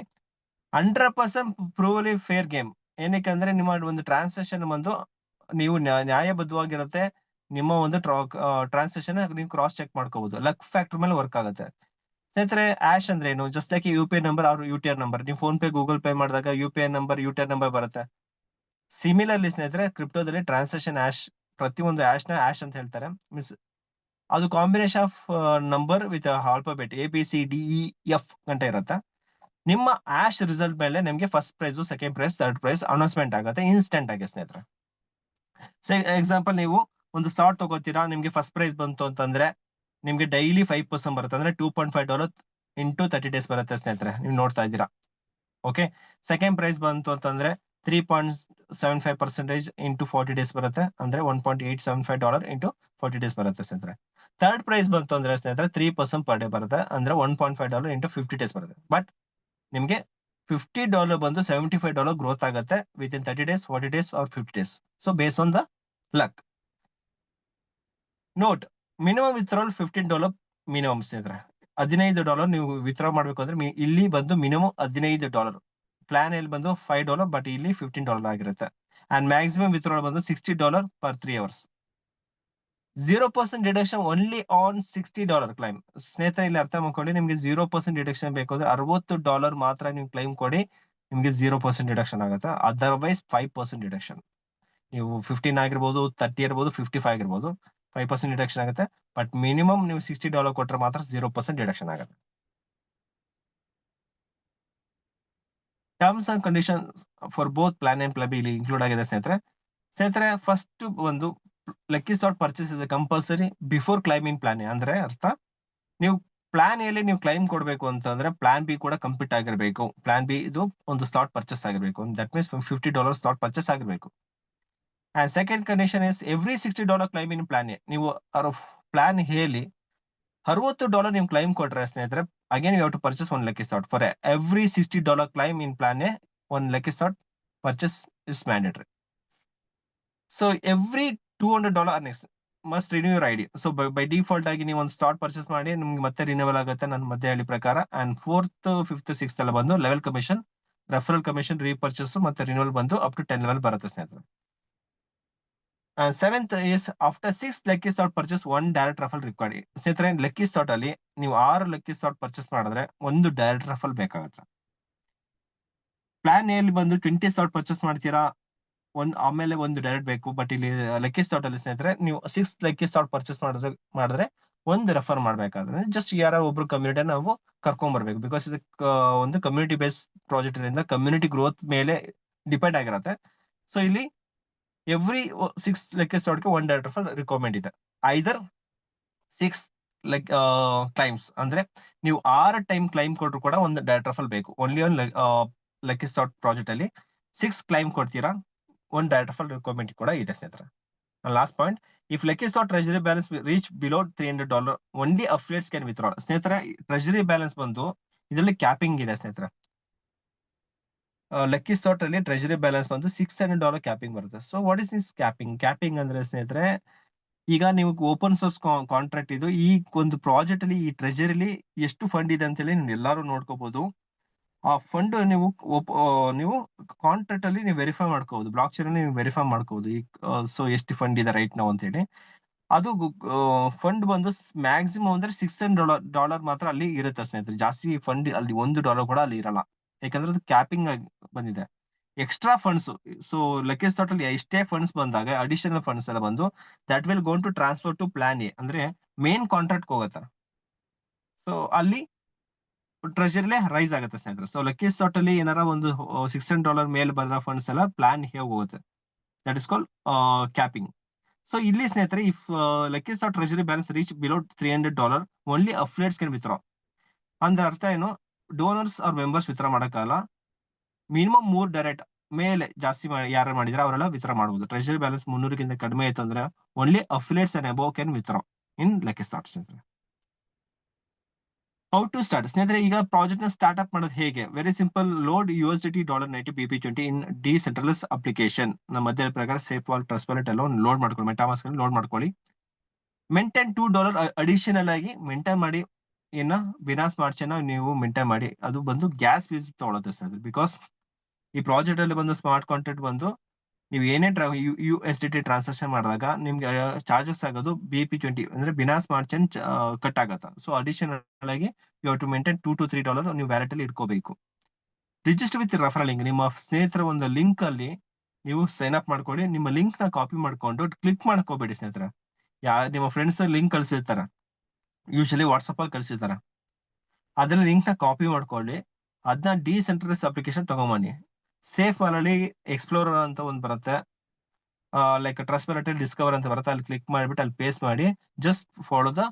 Hundred percent provably fair game ಏನಕ್ಕೆ ಅಂದ್ರೆ, ನಿಮ್ಮ ಒಂದು ಟ್ರಾನ್ಸಾಕ್ಷನ್ ಬಂದು ನೀವು ನ್ಯಾಯಬದ್ಧವಾಗಿರುತ್ತೆ. ನಿಮ್ಮ ಒಂದು ಟ್ರಾನ್ಸಾಕ್ಷನ್ ನೀವು ಕ್ರಾಸ್ ಚೆಕ್ ಮಾಡ್ಕೋಬಹುದು ಲಕ್ ಫ್ಯಾಕ್ಟರ್ ಮೇಲೆ ವರ್ಕ್ ಆಗುತ್ತೆ. ಸ್ನೇಹಿತರೆ ಆಶ್ ಅಂದ್ರೆ ಏನು? Just like U P I number ಅವ್ರ ಯು ಟಿ ಆರ್ ನಂಬರ್ ನೀವು ಫೋನ್ ಪೇ ಗೂಗಲ್ ಪೇ ಮಾಡಿದಾಗ U P I number U T R number ಬರುತ್ತೆ. ಸಿಮಿಲರ್ಲಿ ಸ್ನೇಹಿತರೆ ಕ್ರಿಪ್ಟೋದಲ್ಲಿ ಟ್ರಾನ್ಸಾಕ್ಷನ್ ಆಶ್ ಪ್ರತಿಯೊಂದು ಆಶ್ನ ಆಶ್ ಅಂತ ಹೇಳ್ತಾರೆ. ಮೀನ್ಸ್ ಅದು combination of number with alphabet A B C D E F ಅಂತ ಇರುತ್ತೆ. ನಿಮ್ಮ ಆಶ್ ರಿಸಲ್ಟ್ ಮೇಲೆ ನಿಮಗೆ first prize second prize third prize announcement ಆಗುತ್ತೆ ಇನ್ಸ್ಟೆಂಟ್ ಆಗಿ ಸ್ನೇಹಿತರೆ. ಎಕ್ಸಾಂಪಲ್ ನೀವು ಒಂದು ಸ್ಟಾರ್ಟ್ ತಗೋತೀರಾ, ನಿಮ್ಗೆ ಫಸ್ಟ್ ಪ್ರೈಸ್ ಬಂತು ಅಂತಂದ್ರೆ ನಿಮ್ಗೆ ಡೈಲಿ ಫೈವ್ ಪರ್ಸೆಂಟ್ ಬರುತ್ತೆ. ಅಂದ್ರೆ two point five dollar into thirty days ಬರುತ್ತೆ ಸ್ನೇಹಿತರೆ. ನೀವು ನೋಡ್ತಾ ಇದ್ದೀರಾ. ಓಕೆ ಸೆಕೆಂಡ್ ಪ್ರೈಸ್ ಬಂತು ಅಂತಂದ್ರೆ three point seven five percentage into forty days ಬರುತ್ತೆ. ಅಂದ್ರೆ one point eight seven five dollar into forty days ಬರುತ್ತೆ ಸ್ನೇಹಿತರೆ. ಥರ್ಡ್ ಪ್ರೈಸ್ ಬಂತು ಅಂದ್ರೆ ಸ್ನೇಹಿತರೆ ತ್ರೀ ಪರ್ಸೆಂಟ್ ಪರ್ ಡೇ ಬರುತ್ತೆ. ಅಂದ್ರೆ one point five dollar into fifty days ಬರುತ್ತೆ. ಬಟ್ ನಿಮ್ಗೆ ಫಿಫ್ಟಿ ಡಾಲರ್ ಬಂದು ಸೆವೆಂಟಿ ಫೈವ್ ಡಾಲರ್ ಗ್ರೋತ್ ಆಗುತ್ತೆ within thirty days forty days or fifty days so base on the luck note minimum withdrawal fifteen dollar minimum ಸ್ನೇಹಿತರೆ. ಹದಿನೈದು dollar ನೀವು withdraw ಮಾಡ್ಬೇಕು ಅಂದ್ರೆ ಇಲ್ಲಿ ಬಂದು ಮಿನಿಮಮ್ ಹದಿನೈದು ಡಾಲರ್ ಪ್ಲಾನ್ ಎಲ್ಲಿ ಬಂದು ಫೈವ್ ಡಾಲರ್ ಬಟ್ ಇಲ್ಲಿ ಫಿಫ್ಟೀನ್ ಡಾಲರ್ ಆಗಿರುತ್ತೆ. ಅಂಡ್ ಮ್ಯಾಕ್ಸಿಮಮ್ ವಿತ್ಡ್ರಾಲ್ ಬಂದು sixty dollar per three hours zero percent deduction only on sixty dollar claim ಸ್ನೇಹಿತರೆ, ಇಲ್ಲಿ ಅರ್ಥ ಮಾಡ್ಕೊಳ್ಳಿ, ನಿಮಗೆ ಜೀರೋ ಪರ್ಸೆಂಟ್ ಡಿಡಕ್ಷನ್ ಬೇಕಾದ್ರೆ ಅರವತ್ತು ಡಾಲರ್ ಮಾತ್ರ ನೀವು ಕ್ಲೈಮ್ ಕೊಡಿ, ನಿಮಗೆ ಜೀರೋ ಪರ್ಸೆಂಟ್ ಡಿಡಕ್ಷನ್ ಆಗುತ್ತೆ. ಅದರ್ವೈಸ್ ಫೈವ್ ಪರ್ಸೆಂಟ್ ಡಿಡಕ್ಷನ್ ನೀವು ಫಿಫ್ಟೀನ್ ಆಗಿರ್ಬೋದು ತರ್ಟಿ ಇರ್ಬೋದು ಫಿಫ್ಟಿ ಫೈವ್ ಆಗಿರ್ಬೋದು ಫೈವ್ ಪರ್ಸೆಂಟ್ ಡಿಡಕ್ಷನ್ ಆಗುತ್ತೆ. ಬಟ್ ಮಿನಿಮಮ್ ನೀವು ಸಿಕ್ಸ್ಟಿ ಡಾಲರ್ ಕೊಟ್ಟರೆ ಮಾತ್ರ ಜೀರೋ ಪರ್ಸೆಂಟ್ ಡಿಡಕ್ಷನ್ ಆಗುತ್ತೆ. Terms and condition for both plan and ಪ್ಲಬ್ ಇಲ್ಲಿ ಇನ್ಕ್ಲೂಡ್ ಆಗಿದೆ ಸ್ನೇಹಿತರೆ. ಸ್ನೇಹಿತರೆ ಫಸ್ಟ್ ಒಂದು lucky slot purchase is compulsory before claiming plan ಅಂದ್ರೆ ಅರ್ಥ? ನೀವು ಪ್ಲಾನ್ ಎಲ್ಲಿ ನೀವು ಕ್ಲೈಮ್ ಕೊಡಬೇಕು ಅಂತಂದ್ರೆ ಪ್ಲಾನ್ ಬಿ ಕೂಡ ಕಂಪ್ಲೀಟ್ ಆಗಿರಬೇಕು. ಪ್ಲಾನ್ ಬಿ ಇದು ಒಂದು ಸ್ಟಾಟ್ ಪರ್ಚೇಸ್ ಆಗಿರಬೇಕು. That means fifty dollar slot purchase ಆಗಿರಬೇಕು. And second condition is every sixty dollar claim in plan ನೀವು ನೀವು ಪ್ಲಾನ್ ಹೇಳಿ ಅರವತ್ತು ಡಾಲರ್ ನೀವು ಕ್ಲೈಮ್ ಕೊಟ್ರೆ ಸ್ನೇಹಿತರೆ again you to purchase one lucky slot for every sixty dollar claim in plan one lucky slot purchase is mandatory so every two hundred dollar next must renew your ID so by default ಆಗಿ ನೀವು ಒಂದು slot purchase ಮಾಡಿ, ನಿಮ್ಗೆ ಮತ್ತೆ renewal ಆಗುತ್ತೆ ನನ್ನ ಮಧ್ಯೆ ಹೇಳಿ ಪ್ರಕಾರ. ಅಂಡ್ ಫೋರ್ತ್ ಫಿಫ್ತ್ ಸಿಕ್ಸ್ ಎಲ್ಲ ಬಂದು level commission referral commission repurchase ಮತ್ತೆ ರಿನ್ಯೂವಲ್ ಬಂದು ಅಪ್ ಟು ಟೆನ್ ಲೆವೆಲ್ ಬರುತ್ತೆ ಸ್ನೇಹಿತರೆ. Seventh is after six lucky slot purchase one direct referral required ಸ್ನೇಹಿತರೆ ಲೆಕ್ಕಿ ಸ್ಟಾಟ್ ಅಲ್ಲಿ ನೀವು ಆರು ಲೆಕ್ಕಿ ಸ್ಟಾಟ್ ಪರ್ಚೇಸ್ ಮಾಡಿದ್ರೆ ಒಂದು ಡೈರೆಕ್ಟ್ ರಫಲ್ ಬೇಕಾಗುತ್ತೆ. ಪ್ಲಾನ್ ಎಲ್ಲಿ ಬಂದು ಟ್ವೆಂಟಿ ಸ್ಲಾಟ್ ಪರ್ಚೇಸ್ ಮಾಡ್ತೀರಾ? ಒಂದ್, ಆಮೇಲೆ ಒಂದು ಡೈರೆಕ್ಟ್ ಬೇಕು ಬಟ್ ಇಲ್ಲಿ ಲಕ್ಕಿ ಸ್ಲಾಟ್ ಅಲ್ಲಿ ಸ್ನೇಹಿತರೆ, ನೀವು ಸಿಕ್ಸ್ ಲಕ್ಕಿ ಸ್ಲಾಟ್ ಪರ್ಚೇಸ್ ಮಾಡಿದ್ರೆ ಮಾಡಿದ್ರೆ ಒಂದು ರೆಫರ್ ಮಾಡ್ಬೇಕಾದ್ರೆ ಜಸ್ಟ್ ಯಾರೋ ಒಬ್ರು ಕಮ್ಯುನಿಟಿ ನಾವು ಕರ್ಕೊಂಡ್ ಬರ್ಬೇಕು ಬಿಕಾಸ್ ಇದು ಒಂದು community base project community growth ಮೇಲೆ ಡಿಪೆಂಡ್ ಆಗಿರತ್ತೆ. ಸೊ ಇಲ್ಲಿ ಎವ್ರಿ ಸಿಕ್ಸ್ ಲಕ್ಕಿ ಗೆ ಒನ್ ಡೈರೆಕ್ಟರ್ ಫಾರ್ ರಿಕಮೆಂಡ್ ಇದೆ. ಐದರ್ ಸಿಕ್ಸ್ ಲೈಕ್ ಕ್ಲೈಮ್ಸ್ ಅಂದ್ರೆ ನೀವು ಆರು ಟೈಮ್ ಕ್ಲೈಮ್ ಕೊಟ್ಟರು ಕೂಡ ಒಂದು ಡೈರೆಕ್ಟರ್ ಫಲ್ ಬೇಕು. Only one lucky slot project ಅಲ್ಲಿ ಸಿಕ್ಸ್ ಕ್ಲೈಮ್ ಕೊಡ್ತೀರಾ ಒಂದು ಡೈರೆಕ್ಟರ್ ರೆಫರ್ ರಿಕ್ವೈರ್ಮೆಂಟ್ ಕೂಡ ಇದೆ ಸ್ನೇಹಿತರೆ. Last point if lucky slot treasury balance reach below three hundred dollar only affiliates can withdraw ಸ್ನೇಹಿತರೆ ಟ್ರೆಜರಿ ಬ್ಯಾಲೆನ್ಸ್ ಬಂದು, ಇದರಲ್ಲಿ ಕ್ಯಾಪಿಂಗ್ ಇದೆ ಸ್ನೇಹಿತರೆ. ಲಕ್ಕಿ ಸ್ಲಾಟ್ ಟ್ರೆಜರಿ ಬ್ಯಾಲೆನ್ಸ್ ಬಂದು ಸಿಕ್ಸ್ ಹಂಡ್ರೆಡ್ ಡಾಲರ್ ಕ್ಯಾಪಿಂಗ್ ಬರುತ್ತೆ. So what is is capping capping ಅಂದ್ರೆ ಸ್ನೇಹಿತರೆ, ಈಗ ನೀವು ಓಪನ್ ಸೋರ್ಸ್ ಕಾಂಟ್ರಾಕ್ಟ್ ಇದು. ಈ ಒಂದು ಪ್ರಾಜೆಕ್ಟ್ ಅಲ್ಲಿ, ಈ ಟ್ರೆಜರಿಲಿ ಎಷ್ಟು ಫಂಡ್ ಇದೆ ಅಂತ ಹೇಳಿ ನೀವು ಎಲ್ಲರೂ ನೋಡ್ಕೋಬಹುದು ಆ ಫಂಡ್ ನೀವು ನೀವು ಕಾಂಟ್ರಾಕ್ಟ್ ಅಲ್ಲಿ ನೀವು ವೆರಿಫೈ ಮಾಡ್ಕೋಬಹುದು ಬ್ಲಾಕ್ ಚೇನ್ ನೀವು ವೆರಿಫೈ ಮಾಡ್ಕೋಬಹುದು ಈ ಸೊ ಎಷ್ಟು ಫಂಡ್ ಇದೆ ರೈಟ್ ನಾವು ಅಂತ ಹೇಳಿ. ಅದು ಫಂಡ್ ಬಂದು ಮ್ಯಾಕ್ಸಿಮಮ್ ಅಂದ್ರೆ ಸಿಕ್ಸ್ ಹಂಡ್ರೆಡ್ ಡಾಲರ್ ಡಾಲರ್ ಮಾತ್ರ ಅಲ್ಲಿ ಇರುತ್ತೆ ಸ್ನೇಹಿತರೆ. ಜಾಸ್ತಿ ಫಂಡ್ ಅಲ್ಲಿ ಒಂದು ಡಾಲರ್ ಕೂಡ ಅಲ್ಲಿ ಇರಲ್ಲ. ಯಾಕಂದ್ರೆ ಅದು ಕ್ಯಾಪಿಂಗ್ ಆಗಿ ಬಂದಿದೆ. Extra funds so lucky slot ಅಲ್ಲಿ ಎಷ್ಟೇ ಫಂಡ್ಸ್ ಬಂದಾಗ ಅಡಿಷನಲ್ ಫಂಡ್ಸ್ ಎಲ್ಲ ಬಂದು that will gone to transfer to plan A ಅಂದ್ರೆ ಮೇನ್ ಕಾಂಟ್ರಾಕ್ಟ್ ಹೋಗತ್ತ? ಸೊ ಅಲ್ಲಿ ಟ್ರೆಜರಿಲೇ ರೈಸ್ ಆಗುತ್ತೆ ಸ್ನೇಹಿತರೆ. ಸೊ ಲಕ್ಕಿ ಸ್ಟಾಟ್ ಅಲ್ಲಿ ಏನಾರ ಒಂದು ಸಿಕ್ಸ್ ಡಾಲರ್ ಮೇಲೆ ಬರೋ ಫಂಡ್ಸ್ ಎಲ್ಲ ಪ್ಲಾನ್ ಹೇಗೆ ಹೋಗುತ್ತೆ. That is call capping so ಇಲ್ಲಿ ಸ್ನೇಹಿತರೆ if lucky slot treasury balance reach below three hundred dollar only affiliates can withdraw ಅಂದ್ರೆ ಅರ್ಥ ಏನು? ಡೋನರ್ಸ್ ಅವ್ರ ಮೆಂಬರ್ಸ್ ವಿತರ ಮಾಡಕ್ಕಲ್ಲ ಮಿನಿಮಮ್ ಮೂರ್ ಡೈರೆಕ್ಟ್ ಮೇಲೆ ಜಾಸ್ತಿ ಯಾರು ಮಾಡಿದ್ರೆ ಅವರೆಲ್ಲ ವಿತರ ಮಾಡಬಹುದು ಟ್ರೆಜರಿ ಬ್ಯಾಲೆನ್ಸ್ ಮುನ್ನೂರಕ್ಕಿಂತ ಕಡಿಮೆ ಆಯ್ತು ಅಂದ್ರೆ only affiliates and above can withdraw in ಲೆಕ್ಕ ಸ್ನೇಹಿತರೆ. ಹೌ ಟು ಸ್ಟಾರ್ಟ್ ಸ್ನೇಹಿತರೆ, ಈಗ ಪ್ರಾಜೆಕ್ಟ್ನ ಸ್ಟಾರ್ಟ್ ಅಪ್ ಮಾಡೋದು ಹೇಗೆ? Very simple load U S D dollar ninety B P twenty in decentralised application ನಮ್ಮ ಮಧ್ಯ ಪ್ರಕಾರ ಸೇಫ್ ವಾಲ್ ಟ್ರಸ್ಟ್ ವಾಲೆಟ್ ಎಲ್ಲ ಲೋಡ್ ಮಾಡ್ಕೊಳ್ಳಿ. ಮೆಟಾಮಾಸ್ಕ್ ಲೋಡ್ ಮಾಡ್ಕೊಳ್ಳಿ. ಮೆಂಟೈನ್ ಟೂ ಡಾಲರ್ ಅಡಿಷನಲ್ ಆಗಿ ಮೇಂಟೈನ್ ಮಾಡಿ ಏನ ಬಿನಾಸ್ ಮಾರ್ಚನ್ನ ನೀವು ಮೇಂಟೈನ್ ಮಾಡಿ. ಅದು ಬಂದು ಗ್ಯಾಸ್ ಫೀಸ್ ತಗೊಳುತ್ತೆ ಸರ್ ಬಿಕಾಸ್ ಈ ಪ್ರಾಜೆಕ್ಟ್ ಅಲ್ಲಿ ಬಂದು ಸ್ಮಾರ್ಟ್ ಕಾಂಟ್ರಾಕ್ಟ್ ಬಂದು ನೀವು ಏನೇ U S D T transaction ಮಾಡಿದಾಗ ನಿಮ್ಗೆ ಚಾರ್ಜಸ್ ಆಗೋದು ಬಿ ಪಿ ಟ್ವೆಂಟಿ ಅಂದ್ರೆ ಬಿನಾಸ್ ಮಾರ್ಚನ್ ಕಟ್ ಆಗತ್ತ. ಸೊ ಅಡಿಷನಲ್ ಆಗಿ you to maintain two to three dollar ನೀವು ವ್ಯಾಲೆಟ್ ಅಲ್ಲಿ ಇಟ್ಕೋಬೇಕು. ರಿಜಿಸ್ಟರ್ ವಿತ್ ರೆಫರ್ ಲಿಂಕ್ ನಿಮ್ಮ ಸ್ನೇಹಿತರ ಒಂದು ಲಿಂಕ್ ಅಲ್ಲಿ ನೀವು ಸೈನ್ ಅಪ್ ಮಾಡ್ಕೊಳ್ಳಿ. ನಿಮ್ಮ ಲಿಂಕ್ನ ಕಾಪಿ ಮಾಡ್ಕೊಂಡು ಕ್ಲಿಕ್ ಮಾಡ್ಕೋಬೇಡಿ ಸ್ನೇಹಿತರ. ಯಾ, ನಿಮ್ಮ ಫ್ರೆಂಡ್ಸ್ ಲಿಂಕ್ ಕಳ್ಸಿರ್ತಾರೆ. ಯೂಶಲಿ ವಾಟ್ಸಪ್ ಅಲ್ಲಿ ಕಳಿಸಿದ್ದಾರೆ ಅದನ್ನ ಲಿಂಕ್ನ ಕಾಪಿ ಮಾಡ್ಕೊಳ್ಳಿ ಅದನ್ನ ಡಿಸೆಂಟ್ರಲೈಸ್ ಅಪ್ಲಿಕೇಶನ್ ತಗೊಂಬನ್ನಿ. ಸೇಫ್ ಅಲ್ಲಿ ಎಕ್ಸ್ಪ್ಲೋರರ್ ಅಂತ ಒಂದು ಬರುತ್ತೆ. ಲೈಕ್ ಟ್ರಸ್ಟ್ ಡಿಸ್ಕವರ್ ಅಂತ ಬರುತ್ತೆ. ಅಲ್ಲಿ ಕ್ಲಿಕ್ ಮಾಡಿಬಿಟ್ಟು ಅಲ್ಲಿ ಪೇಸ್ಟ್ ಮಾಡಿ just follow the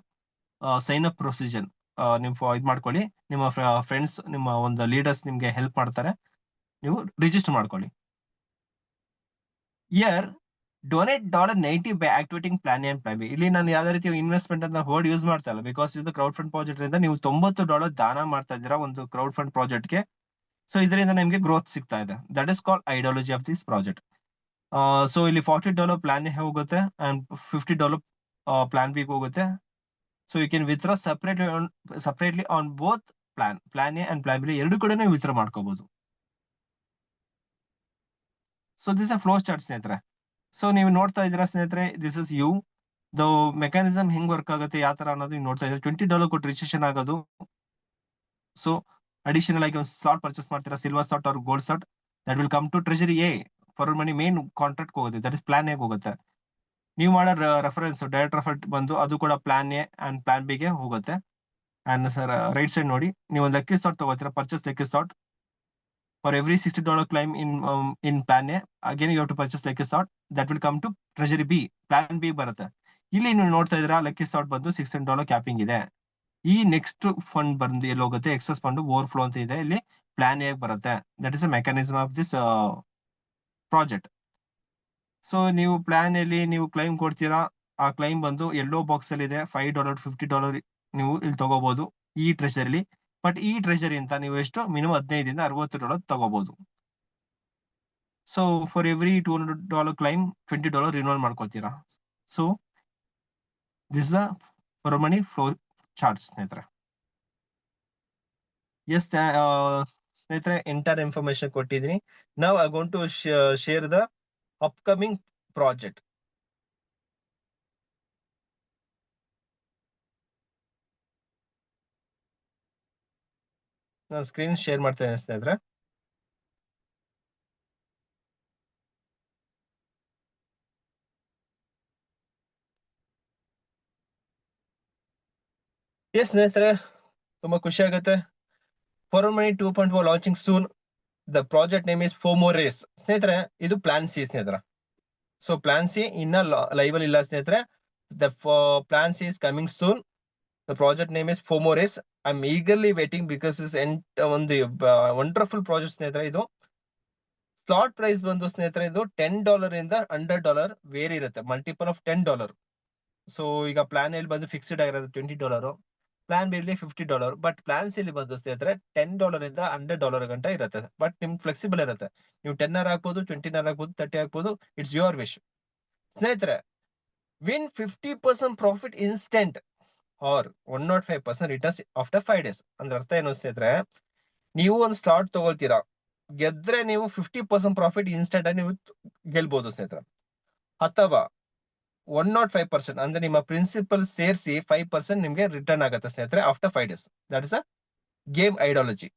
sign up procedure ನೀವು ಇದು ಮಾಡ್ಕೊಳ್ಳಿ. ನಿಮ್ಮ ಫ್ರೆಂಡ್ಸ್ ನಿಮ್ಮ ಒಂದು ಲೀಡರ್ಸ್ ನಿಮ್ಗೆ ಹೆಲ್ಪ್ ಮಾಡ್ತಾರೆ. ನೀವು ರಿಜಿಸ್ಟರ್ ಮಾಡ್ಕೊಳ್ಳಿ. Here donate dollar ninety by activating plan and plan ಇಲ್ಲಿ ನಾನು ಯಾವ್ದೇ ರೀತಿ ಇನ್ವೆಸ್ಟ್ಮೆಂಟ್ ಅಂತ ವರ್ಡ್ ಯೂಸ್ ಮಾಡ್ತಾ ಇಲ್ಲ. ಬಿಕಾಸ್ ಇದು ಕ್ರೌಡ್ ಫಂಡ್ ಪ್ರಾಜೆಕ್ಟ್ ಇಂದ ನೀವು ತೊಂಬತ್ತು ಡಾಲರ್ ದಾನ ಮಾಡ್ತಾ ಇದ್ದೀರಾ ಒಂದು ಕ್ರೌಡ್ ಫಂಡ್ ಪ್ರಾಜೆಕ್ಟ್ಗೆ ಸೊ ಇದರಿಂದ ನಿಮಗೆ ಗ್ರೋತ್ ಸಿಗ್ತಾ ಇದೆ. That is call ideology of this project so ಇಲ್ಲಿ ಫಾರ್ಟಿ ಡಾಲರ್ ಪ್ಲಾನ್ ಹೋಗುತ್ತೆ and fifty dollar plan B ಹೋಗುತ್ತೆ. So you can withdraw separately separately on both plan plan A and plan B ಎರಡು ಕಡೆ ನೀವು withdraw ಮಾಡ್ಕೋಬಹುದು so this a flow chart ಸ್ನೇಹಿತರೆ. So ನೀವು ನೋಡ್ತಾ ಇದ್ದೀರಾ ಸ್ನೇಹಿತರೆ this is you the mechanism ಹೆಂಗ್ ವರ್ಕ್ ಆಗುತ್ತೆ, ಯಾವ ತರ ಅನ್ನೋದು ನೀವು ನೋಡ್ತಾ ಇದ್ರೆ ಟ್ವೆಂಟಿ ಡಾಲರ್ ಕೊಟ್ಟು ರಿಜಿಸ್ಟ್ರೇಷನ್ ಆಗೋದು. ಸೊ ಅಡಿಷನಲ್ ಆಗಿ ಒಂದು ಸ್ಲಾಟ್ ಪರ್ಚೇಸ್ ಮಾಡ್ತೀರಾ ಸಿಲ್ವರ್ ಸ್ಲಾಟ್ ಅವ್ರ gold slot that will come to treasury A for money main contract ಹೋಗುತ್ತೆ ದಟ್ ಇಸ್ ಪ್ಲಾನ್ ಎ ಹೋಗುತ್ತೆ. ನೀವು ಮಾಡೋ ರೆಫರೆನ್ಸ್ ಡೈರೆಕ್ಟ್ ರೆಫರ್ ಬಂದು ಅದು ಕೂಡ ಪ್ಲಾನ್ ಎ ಅಂಡ್ ಪ್ಲಾನ್ ಬಿಗೆ ಹೋಗುತ್ತೆ. ಅಂಡ್ ಸರ್ ರೈಟ್ ಸೈಡ್ ನೋಡಿ, ನೀವು ಒಂದು lucky slot ತಗೋತೀರಾ purchase lucky slot for every climb dollar claim in in A, again again you to purchase lucky slot. That will come to treasury B plan B ಬರುತ್ತೆ. ಇಲ್ಲಿ ನೀವು ನೋಡ್ತಾ ಇದ್ದೀರಾ lucky slot ಬಂದು six hundred dollar capping ಇದೆ. ಈ next fund ಬಂದು ಎಲ್ಲಿ ಹೋಗುತ್ತೆ? ಎಕ್ಸಸ್ ಫಂಡ್ ಓವರ್ ಫ್ಲೋ ಅಂತ ಇದೆ. ಇಲ್ಲಿ ಪ್ಲಾನ್ ಎ ಬರುತ್ತೆ. That is a mechanism of this project so ನೀವು ಪ್ಲಾನ್ ಅಲ್ಲಿ ನೀವು ಕ್ಲೈಮ್ ಕೊಡ್ತೀರಾ? ಆ ಕ್ಲೈಮ್ ಬಂದು ಎಲ್ಲೋ ಬಾಕ್ಸ್ ಅಲ್ಲಿ ಇದೆ. ಫೈವ್ ಡಾಲರ್ ಫಿಫ್ಟಿ ಡಾಲರ್ ನೀವು ಇಲ್ಲಿ ತಗೋಬಹುದು ಈ ಟ್ರೆಜರಿ ಬಟ್ ಈ ಟ್ರೆಜರಿ ಅಂತ ನೀವು ಎಷ್ಟು? ಮಿನಿಮಮ್ ಹದಿನೈದಿಂದ ಅರವತ್ತು ಡಾಲರ್ ತಗೋಬಹುದು so for every two hundred dollar claim twenty dollar renewal ಮಾಡ್ಕೊಳ್ತೀರಾ? So this for money flow charge ಸ್ನೇಹಿತರೆ. ಎಸ್ ಸ್ನೇಹಿತರೆ ಎಂಟರ್ ಇನ್ಫಾರ್ಮೇಶನ್ ಕೊಟ್ಟಿದ್ದೀನಿ. ನಾವು I going to share the upcoming project ನಾನು ಸ್ಕ್ರೀನ್ ಶೇರ್ ಮಾಡ್ತೇನೆ ಸ್ನೇಹಿತರೆ. ಎಸ್ ಸ್ನೇಹಿತರೆ, ತುಂಬಾ ಖುಷಿ ಆಗುತ್ತೆ. For money two point four launching soon the project name is FOMO race ಸ್ನೇಹಿತರೆ, ಇದು ಪ್ಲಾನ್ ಸಿ ಸ್ನೇಹಿತರ. ಸೊ ಪ್ಲಾನ್ ಸಿ ಇನ್ನ ಲೈವ್ ಅಲ್ಲಿ ಇಲ್ಲ ಸ್ನೇಹಿತರೆ. The plan C is coming soon the project name is FOMO race I am eagerly waiting because is ಎಂಟ್ ಒಂದು wonderful project ಸ್ನೇಹಿತರೆ, ಇದು ಸ್ಲಾಟ್ ಪ್ರೈಸ್ ಬಂದು, ಸ್ನೇಹಿತರೆ, ಇದು ಟೆನ್ ಡಾಲರ್ ಇಂದ ಹಂಡ್ರೆಡ್ ಡಾಲರ್ ವೇರಿ ಇರುತ್ತೆ. Multiple of ten dollar so ಈಗ ಪ್ಲಾನ್ ಇಲ್ಲಿ ಬಂದು ಫಿಕ್ಸ್ಡ್ ಆಗಿರೋದು ಟ್ವೆಂಟಿ ಡಾಲರ್ ಪ್ಲಾನ್ ಬಿ ಇಲ್ಲಿ ಫಿಫ್ಟಿ ಡಾಲರ್ ಬಟ್ ಪ್ಲಾನ್ಸ್ ಇಲ್ಲಿ ಬಂದು, ಸ್ನೇಹಿತರೆ ಟೆನ್ ಡಾಲರ್ ಇಂದ ಹಂಡ್ರೆಡ್ ಡಾಲರ್ ಗಂಟ ಇರುತ್ತೆ. ಬಟ್ ನಿಮ್ ಫ್ಲೆಕ್ಸಿಬಲ್ ಇರುತ್ತೆ. ನೀವು ಟೆನ್ ಆರ್ ಹಾಕ್ಬೋದು ಟ್ವೆಂಟಿ ಆರ್ ಹಾಕ್ಬೋದು ತರ್ಟಿ ಹಾಕ್ಬೋದು ಇಟ್ಸ್ ಯುವರ್ ವಿಶ್ ಸ್ನೇಹಿತರೆ win fifty percent profit instant or one naught five percent returns after five days ಅಂದ್ರೆ ಅರ್ಥ ಏನು ಸ್ನೇಹಿತರೆ ನೀವು ಒಂದು ಸ್ಲಾಟ್ ತಗೊಳ್ತೀರಾ, ಗೆದ್ರೆ ನೀವು ಫಿಫ್ಟಿ ಪರ್ಸೆಂಟ್ ಪ್ರಾಫಿಟ್ ಇನ್ಸ್ಟೆಂಟ್ ಆಗಿ ನೀವು ಗೆಲ್ಬಹುದು ಸ್ನೇಹಿತರೆ. ಅಥವಾ ಒನ್ ನಾಟ್ ಫೈವ್ ಪರ್ಸೆಂಟ್ ಅಂದ್ರೆ ನಿಮ್ಮ ಪ್ರಿನ್ಸಿಪಲ್ ಸೇರಿಸಿ ಫೈವ್ ಪರ್ಸೆಂಟ್ ನಿಮ್ಗೆ ರಿಟರ್ನ್ ಆಗುತ್ತೆ ಸ್ನೇಹಿತರೆ after five days that is a game ideology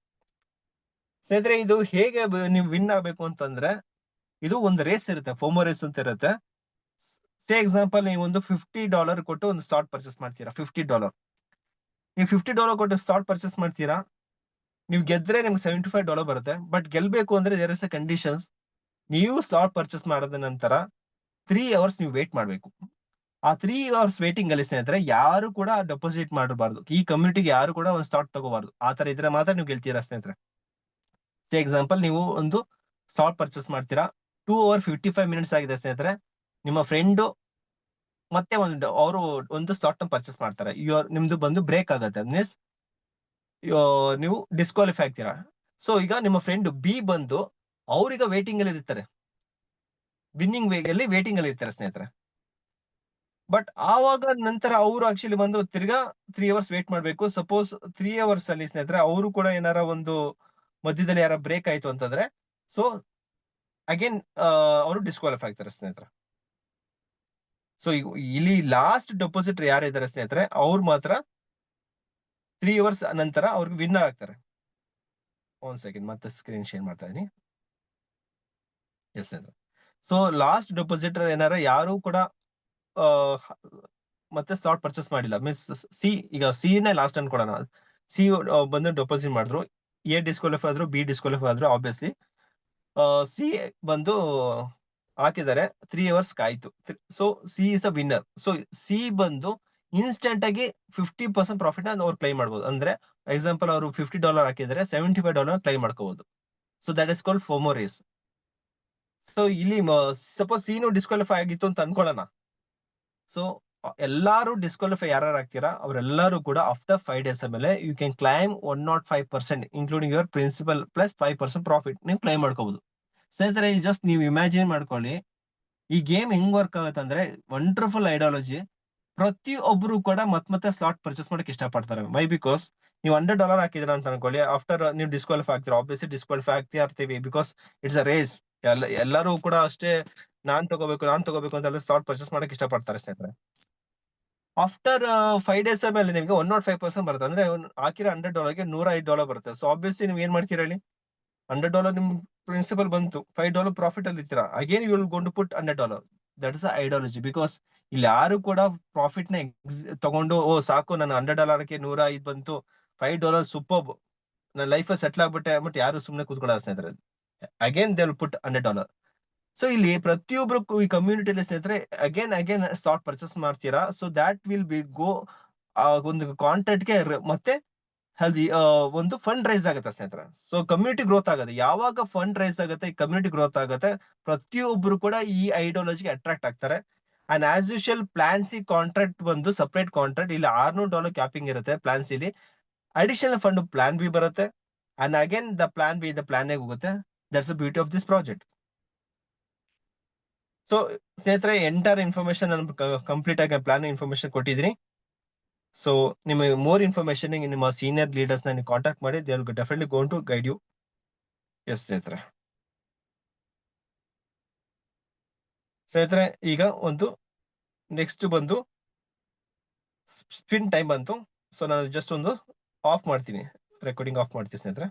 ಸ್ನೇಹಿತರೆ, ಇದು ಹೇಗೆ ನೀವು ವಿನ್ ಆಗ್ಬೇಕು ಅಂತಂದ್ರೆ, ಇದು ಒಂದು ರೇಸ್ ಇರುತ್ತೆ ಫೋಮೋ ರೇಸ್ ಅಂತ ಇರುತ್ತೆ. ಸೇ ಎಕ್ಸಾಂಪಲ್ ನೀವು ಒಂದು ಫಿಫ್ಟಿ ಡಾಲರ್ ಕೊಟ್ಟು ಒಂದು ಸ್ಟಾಟ್ ಪರ್ಚೇಸ್ ಮಾಡ್ತೀರಾ ಫಿಫ್ಟಿ ಡಾಲರ್ ನೀವು ಫಿಫ್ಟಿ ಡಾಲರ್ ಕೊಟ್ಟು ಸ್ಟಾಟ್ ಪರ್ಚೇಸ್ ಮಾಡ್ತೀರಾ, ನೀವು ಗೆದ್ರೆ ನಿಮ್ಗೆ ಸೆವೆಂಟಿ ಫೈವ್ ಡಾಲರ್ ಬರುತ್ತೆ ಬಟ್ ಗೆಲ್ಬೇಕು ಅಂದ್ರೆ ದೇರ್ ಇಸ್ ಅ ಕಂಡೀಷನ್ಸ್ ನೀವು ಸ್ಲಾಟ್ ಪರ್ಚೇಸ್ ಮಾಡಿದ ನಂತರ ತ್ರೀ ಅವರ್ಸ್ ನೀವು ವೇಟ್ ಮಾಡ್ಬೇಕು. ಆ ತ್ರೀ ಅವರ್ಸ್ ವೇಟಿಂಗ್ ಅಲ್ಲಿ ಸ್ನೇಹಿತರೆ, ಯಾರು ಕೂಡ ಡೆಪಾಸಿಟ್ ಮಾಡಬಾರ್ದು. ಈ ಕಮ್ಯುನಿಟಿಗೆ ಯಾರು ಕೂಡ ಒಂದು ಸ್ಟಾಟ್ ತಗೋಬಾರ್ದು. ಆ ತರ ಇದ್ರೆ ಮಾತ್ರ ನೀವು ಗೆಲ್ತೀರಾ ಸ್ನೇಹಿತರೆ. ಎಕ್ಸಾಂಪಲ್ ನೀವು ಒಂದು ಸ್ಟಾಟ್ ಪರ್ಚೇಸ್ ಮಾಡ್ತೀರಾ two hour fifty five minutes ಆಗಿದೆ ಸ್ನೇಹಿತರೆ ನಿಮ್ಮ ಫ್ರೆಂಡು ಮತ್ತೆ ಒಂದು, ಅವರು ಒಂದು ನ ಪರ್ಚೇಸ್ ಮಾಡ್ತಾರೆ. ಯುವರ್ ನಿಮ್ದು ಬಂದು ಬ್ರೇಕ್ ಆಗುತ್ತೆ. ಮೀನ್ಸ್ ನೀವು ಡಿಸ್ಕ್ವಾಲಿಫೈ ಆಗ್ತೀರಾ. ಸೊ ಈಗ ನಿಮ್ಮ ಫ್ರೆಂಡ್ ಬಿ ಬಂದು ಅವ್ರೀಗ ವೇಟಿಂಗ್ ಅಲ್ಲಿ ಇರ್ತಾರೆ. ವಿನ್ನಿಂಗ್ ವೇಗಲ್ಲಿ ವೇಟಿಂಗ್ ಅಲ್ಲಿ ಇರ್ತಾರೆ ಸ್ನೇಹಿತರೆ. ಬಟ್ ಆವಾಗ ನಂತರ ಅವರು ಆಕ್ಚುಲಿ ಬಂದು ತಿರ್ಗಾ ತ್ರೀ ಅವರ್ಸ್ ವೇಟ್ ಮಾಡ್ಬೇಕು. ಸಪೋಸ್ ತ್ರೀ ಅವರ್ಸ್ ಅಲ್ಲಿ ಸ್ನೇಹಿತರೆ, ಅವರು ಕೂಡ ಏನಾರ ಒಂದು ಮಧ್ಯದಲ್ಲಿ ಯಾರ ಬ್ರೇಕ್ ಆಯ್ತು ಅಂತಂದ್ರೆ ಸೊ ಅಗೇನ್ ಅವರು ಡಿಸ್ಕ್ವಾಲಿಫೈ ಆಗ್ತಾರೆ ಸ್ನೇಹಿತರೆ. ಸೊ ಇಲ್ಲಿ ಲಾಸ್ಟ್ ಡೆಪಾಸಿಟರ್ ಯಾರಿದ್ದಾರೆ ಸ್ನೇಹಿತರೆ? ಅವ್ರು ಮಾತ್ರ ತ್ರೀ ಅವರ್ಸ್ ನಂತರ ಅವ್ರಿಗೆ ವಿನ್ನರ್ ಆಗ್ತಾರೆ. ಒಂದ್ ಸೆಕೆಂಡ್ ಮತ್ತೆ ಸ್ಕ್ರೀನ್ ಶೇರ್ ಮಾಡ್ತಾ ಇದೀನಿ. ಎಸ್ ಸೊ ಲಾಸ್ಟ್ ಡೆಪಾಸಿಟರ್ ಏನಾರ ಯಾರು ಕೂಡ ಮತ್ತೆ ಸ್ಲಾಟ್ ಪರ್ಚೇಸ್ ಮಾಡಿಲ್ಲ. ಮೀನ್ಸ್ ಸಿ ಈಗ ಸಿ ನೇ ಲಾಸ್ಟ್ ಅನ್ಕೊಳೋಣ ಸಿ ಬಂದು ಡೆಪಾಸಿಟ್ ಮಾಡಿದ್ರು. ಎ ಡಿಸ್ಕ್ವಾಲಿಫೈ ಆದ್ರು ಬಿ ಡಿಸ್ಕ್ವಾಲಿಫೈ ಆದ್ರು ಆಬ್ವಿಯಸ್ಲಿ ಸಿ ಬಂದು ಹಾಕಿದ್ದಾರೆ. Three hours ಕಾಯ್ತು so C is a winner so C ಬಂದು ಇನ್ಸ್ಟೆಂಟ್ ಆಗಿ ಫಿಫ್ಟಿ ಪರ್ಸೆಂಟ್ ಪ್ರಾಫಿಟ್ ಅವ್ರು ಕ್ಲೈಮ್ ಮಾಡ್ಬೋದು. ಅಂದ್ರೆ ಎಕ್ಸಾಂಪಲ್ ಅವರು ಫಿಫ್ಟಿ ಡಾಲರ್ ಹಾಕಿದ್ರೆ ಸೆವೆಂಟಿ ಫೈವ್ ಡಾಲರ್ ಕ್ಲೈಮ್ ಮಾಡ್ಕೋಬಹುದು so that is called FOMO race so ಇಲ್ಲಿ ಸಪೋಸ್ ಸೀನು ಡಿಸ್ಕ್ವಾಲಿಫೈ ಆಗಿತ್ತು ಅಂತ ಅನ್ಕೊಳ್ಳೋಣ. ಸೊ ಎಲ್ಲಾರು ಡಿಸ್ಕ್ವಾಲಿಫೈ ಯಾರು ಆಗ್ತೀರಾ? ಅವರೆಲ್ಲರೂ ಕೂಡ ಆಫ್ಟರ್ ಫೈವ್ ಡೇಸ್ ಮೇಲೆ you can claim one naught five percent including your principal plus five percent profit ನೀವು ಕ್ಲೈಮ್ ಮಾಡ್ಕೋಬಹುದು ಸ್ನೇಹಿತರೆ ಜಸ್ಟ್ ನೀವು ಇಮ್ಯಾಜಿನ್ ಮಾಡ್ಕೊಳ್ಳಿ. ಈ ಗೇಮ್ ಹೆಂಗ್ ವರ್ಕ್ ಆಗುತ್ತೆ ಅಂದ್ರೆ ವಂಡರ್ಫುಲ್ ಐಡಿಯಾಲಜಿ ಪ್ರತಿ ಒಬ್ರು ಕೂಡ ಮತ್ ಮತ್ತೆ ಸ್ಲಾಟ್ ಪರ್ಚೇಸ್ ಮಾಡಕ್ ಇಷ್ಟಪಡ್ತಾರೆ. ವೈ ಬಿಕಾಸ್ ನೀವು ಹಂಡ್ರೆಡ್ ಡಾಲರ್ ಹಾಕಿದ್ರ ಅಂತ ಅನ್ಕೊಳ್ಳಿ. ಆಫ್ಟರ್ ನೀವು ಡಿಸ್ಕ್ವಾಲಿಫೈ ಆಗ್ತೀರ ಆಬ್ವಿಯಸ್ಲಿ ಡಿಸ್ಕ್ವಾಲಿಫೈ ಆಗ್ತಾ ಇರ್ತೀವಿ. ಬಿಕಾಸ್ ಇಟ್ಸ್ ಅ ರೇಸ್ ಎಲ್ಲ, ಎಲ್ಲರೂ ಕೂಡ ಅಷ್ಟೇ, ನಾನ್ ತಗೋಬೇಕು ನಾನ್ ತಗೋಬೇಕು ಅಂತ ಸ್ಲಾಟ್ ಪರ್ಚೇಸ್ ಮಾಡಕ್ ಇಷ್ಟಪಡ್ತಾರೆ ಸ್ನೇಹಿತರೆ. ಆಫ್ಟರ್ ಫೈವ್ ಡೇಸ್ ಮೇಲೆ ನಿಮಗೆ ಒನ್ ನಾಟ್ ಫೈವ್ ಪರ್ಸೆಂಟ್ ಬರುತ್ತೆ. ಅಂದ್ರೆ, ಹಾಕಿರೋ ಹಂಡ್ರೆಡ್ ಡಾಲರ್ಗೆ ನೂರ ಐದು ಡಾಲರ್ ಬರುತ್ತೆ. ಸೊ ಆಬ್ವಿಯಸ್ಲಿ ನೀವು ಏನ್ ಮಾಡ್ತೀರಾ ಹೇಳಿ? ಹಂಡ್ರೆಡ್ ಡಾಲರ್ ನಿಮ್ ಪ್ರಿನ್ಸಿಪಲ್ ಬಂತು ಫೈವ್ ಡಾಲರ್ ಪ್ರಾಫಿಟ್ ಅಲ್ಲಿ ಇರ್ತೀರಾ again you will ಗೊಂಡು put hundred dollar that is ideology because ಇಲ್ಲಿ ಯಾರು ಕೂಡ ಪ್ರಾಫಿಟ್ನ ತಗೊಂಡು, ಓ, ಸಾಕು ನನ್ನ ಹಂಡ್ರೆಡ್ ಡಾಲರ್ಗೆ ನೂರ ಐದು ಬಂತು ಫೈವ್ ಡಾಲರ್ ಸೂಪರ್ ನನ್ನ ಲೈಫ್ ಸೆಟ್ಲ್ ಆಗ್ಬಿಟ್ಟೆ ಬಟ್ ಯಾರು ಸುಮ್ಮನೆ ಕೂತ್ಕೊಳ್ಳೋ ಸ್ನೇಹಿತರೆ again they will put hundred dollar so ಇಲ್ಲಿ ಪ್ರತಿಯೊಬ್ರು ಈ ಕಮ್ಯುನಿಟಿಲಿ ಸ್ನೇಹಿತರೆ ಅಗೇನ್ ಅಗೇನ್ ಸ್ಟಾಕ್ ಪರ್ಚೇಸ್ ಮಾಡ್ತೀರಾ? So that will be go ಒಂದು ಕಾಂಟ್ರಾಕ್ಟ್ಗೆ ಮತ್ತೆ ಹೆಲ್ದಿ ಒಂದು ಫಂಡ್ ರೈಸ್ ಆಗುತ್ತೆ ಸ್ನೇಹಿತರ. ಸೊ ಕಮ್ಯುನಿಟಿ ಗ್ರೋತ್ ಆಗುತ್ತೆ. ಯಾವಾಗ ಫಂಡ್ ರೈಸ್ ಆಗುತ್ತೆ ಕಮ್ಯುನಿಟಿ ಗ್ರೋತ್ ಆಗುತ್ತೆ ಪ್ರತಿಯೊಬ್ಬರು ಕೂಡ ಈ ಐಡಿಯಾಲಜಿಗೆ ಅಟ್ರಾಕ್ಟ್ ಆಗ್ತಾರೆ. And as usual plan C contract ಬಂದು ಸಪ್ರೇಟ್ ಕಾಂಟ್ರಾಕ್ಟ್ ಇಲ್ಲಿ ಆರ್ನೂರು ಡಾಲರ್ ಕ್ಯಾಪಿಂಗ್ ಇರುತ್ತೆ ಪ್ಲಾನ್ಸಿಲಿ ಅಡಿಷನಲ್ ಫಂಡ್ ಪ್ಲಾನ್ ಬಿ ಬರುತ್ತೆ. And again the plan B the plan ಹೋಗುತ್ತೆ. That's beauty of this project so ಸ್ನೇಹಿತರೆ ಎಂಟರ್ ಇನ್ಫಾರ್ಮೇಶನ್ ಕಂಪ್ಲೀಟ್ ಆಗಿ ಪ್ಲಾನ್ ಇನ್ಫಾರ್ಮೇಶನ್ ಕೊಟ್ಟಿದ್ದೀನಿ. ಸೊ ನಿಮಗೆ ಮೋರ್ ಇನ್ಫಾರ್ಮೇಶನ್ ನಿಮ್ಮ ಸೀನಿಯರ್ ಲೀಡರ್ಸ್ನ ನೀವು ಕಾಂಟ್ಯಾಕ್ಟ್ ಮಾಡಿ they will definitely going to guide you yes ಸ್ನೇಹಿತರೆ. ಸ್ನೇಹಿತರೆ, ಈಗ ಒಂದು ನೆಕ್ಸ್ಟ್ ಬಂದು ಸ್ಪಿನ್ ಟೈಮ್ ಬಂತು. ಸೊ ನಾನು ಜಸ್ಟ್ ಒಂದು ಆಫ್ ಮಾಡ್ತೀನಿ. ರೆಕಾರ್ಡಿಂಗ್ ಆಫ್ ಮಾಡ್ತೀನಿ ಸ್ನೇಹಿತರೆ.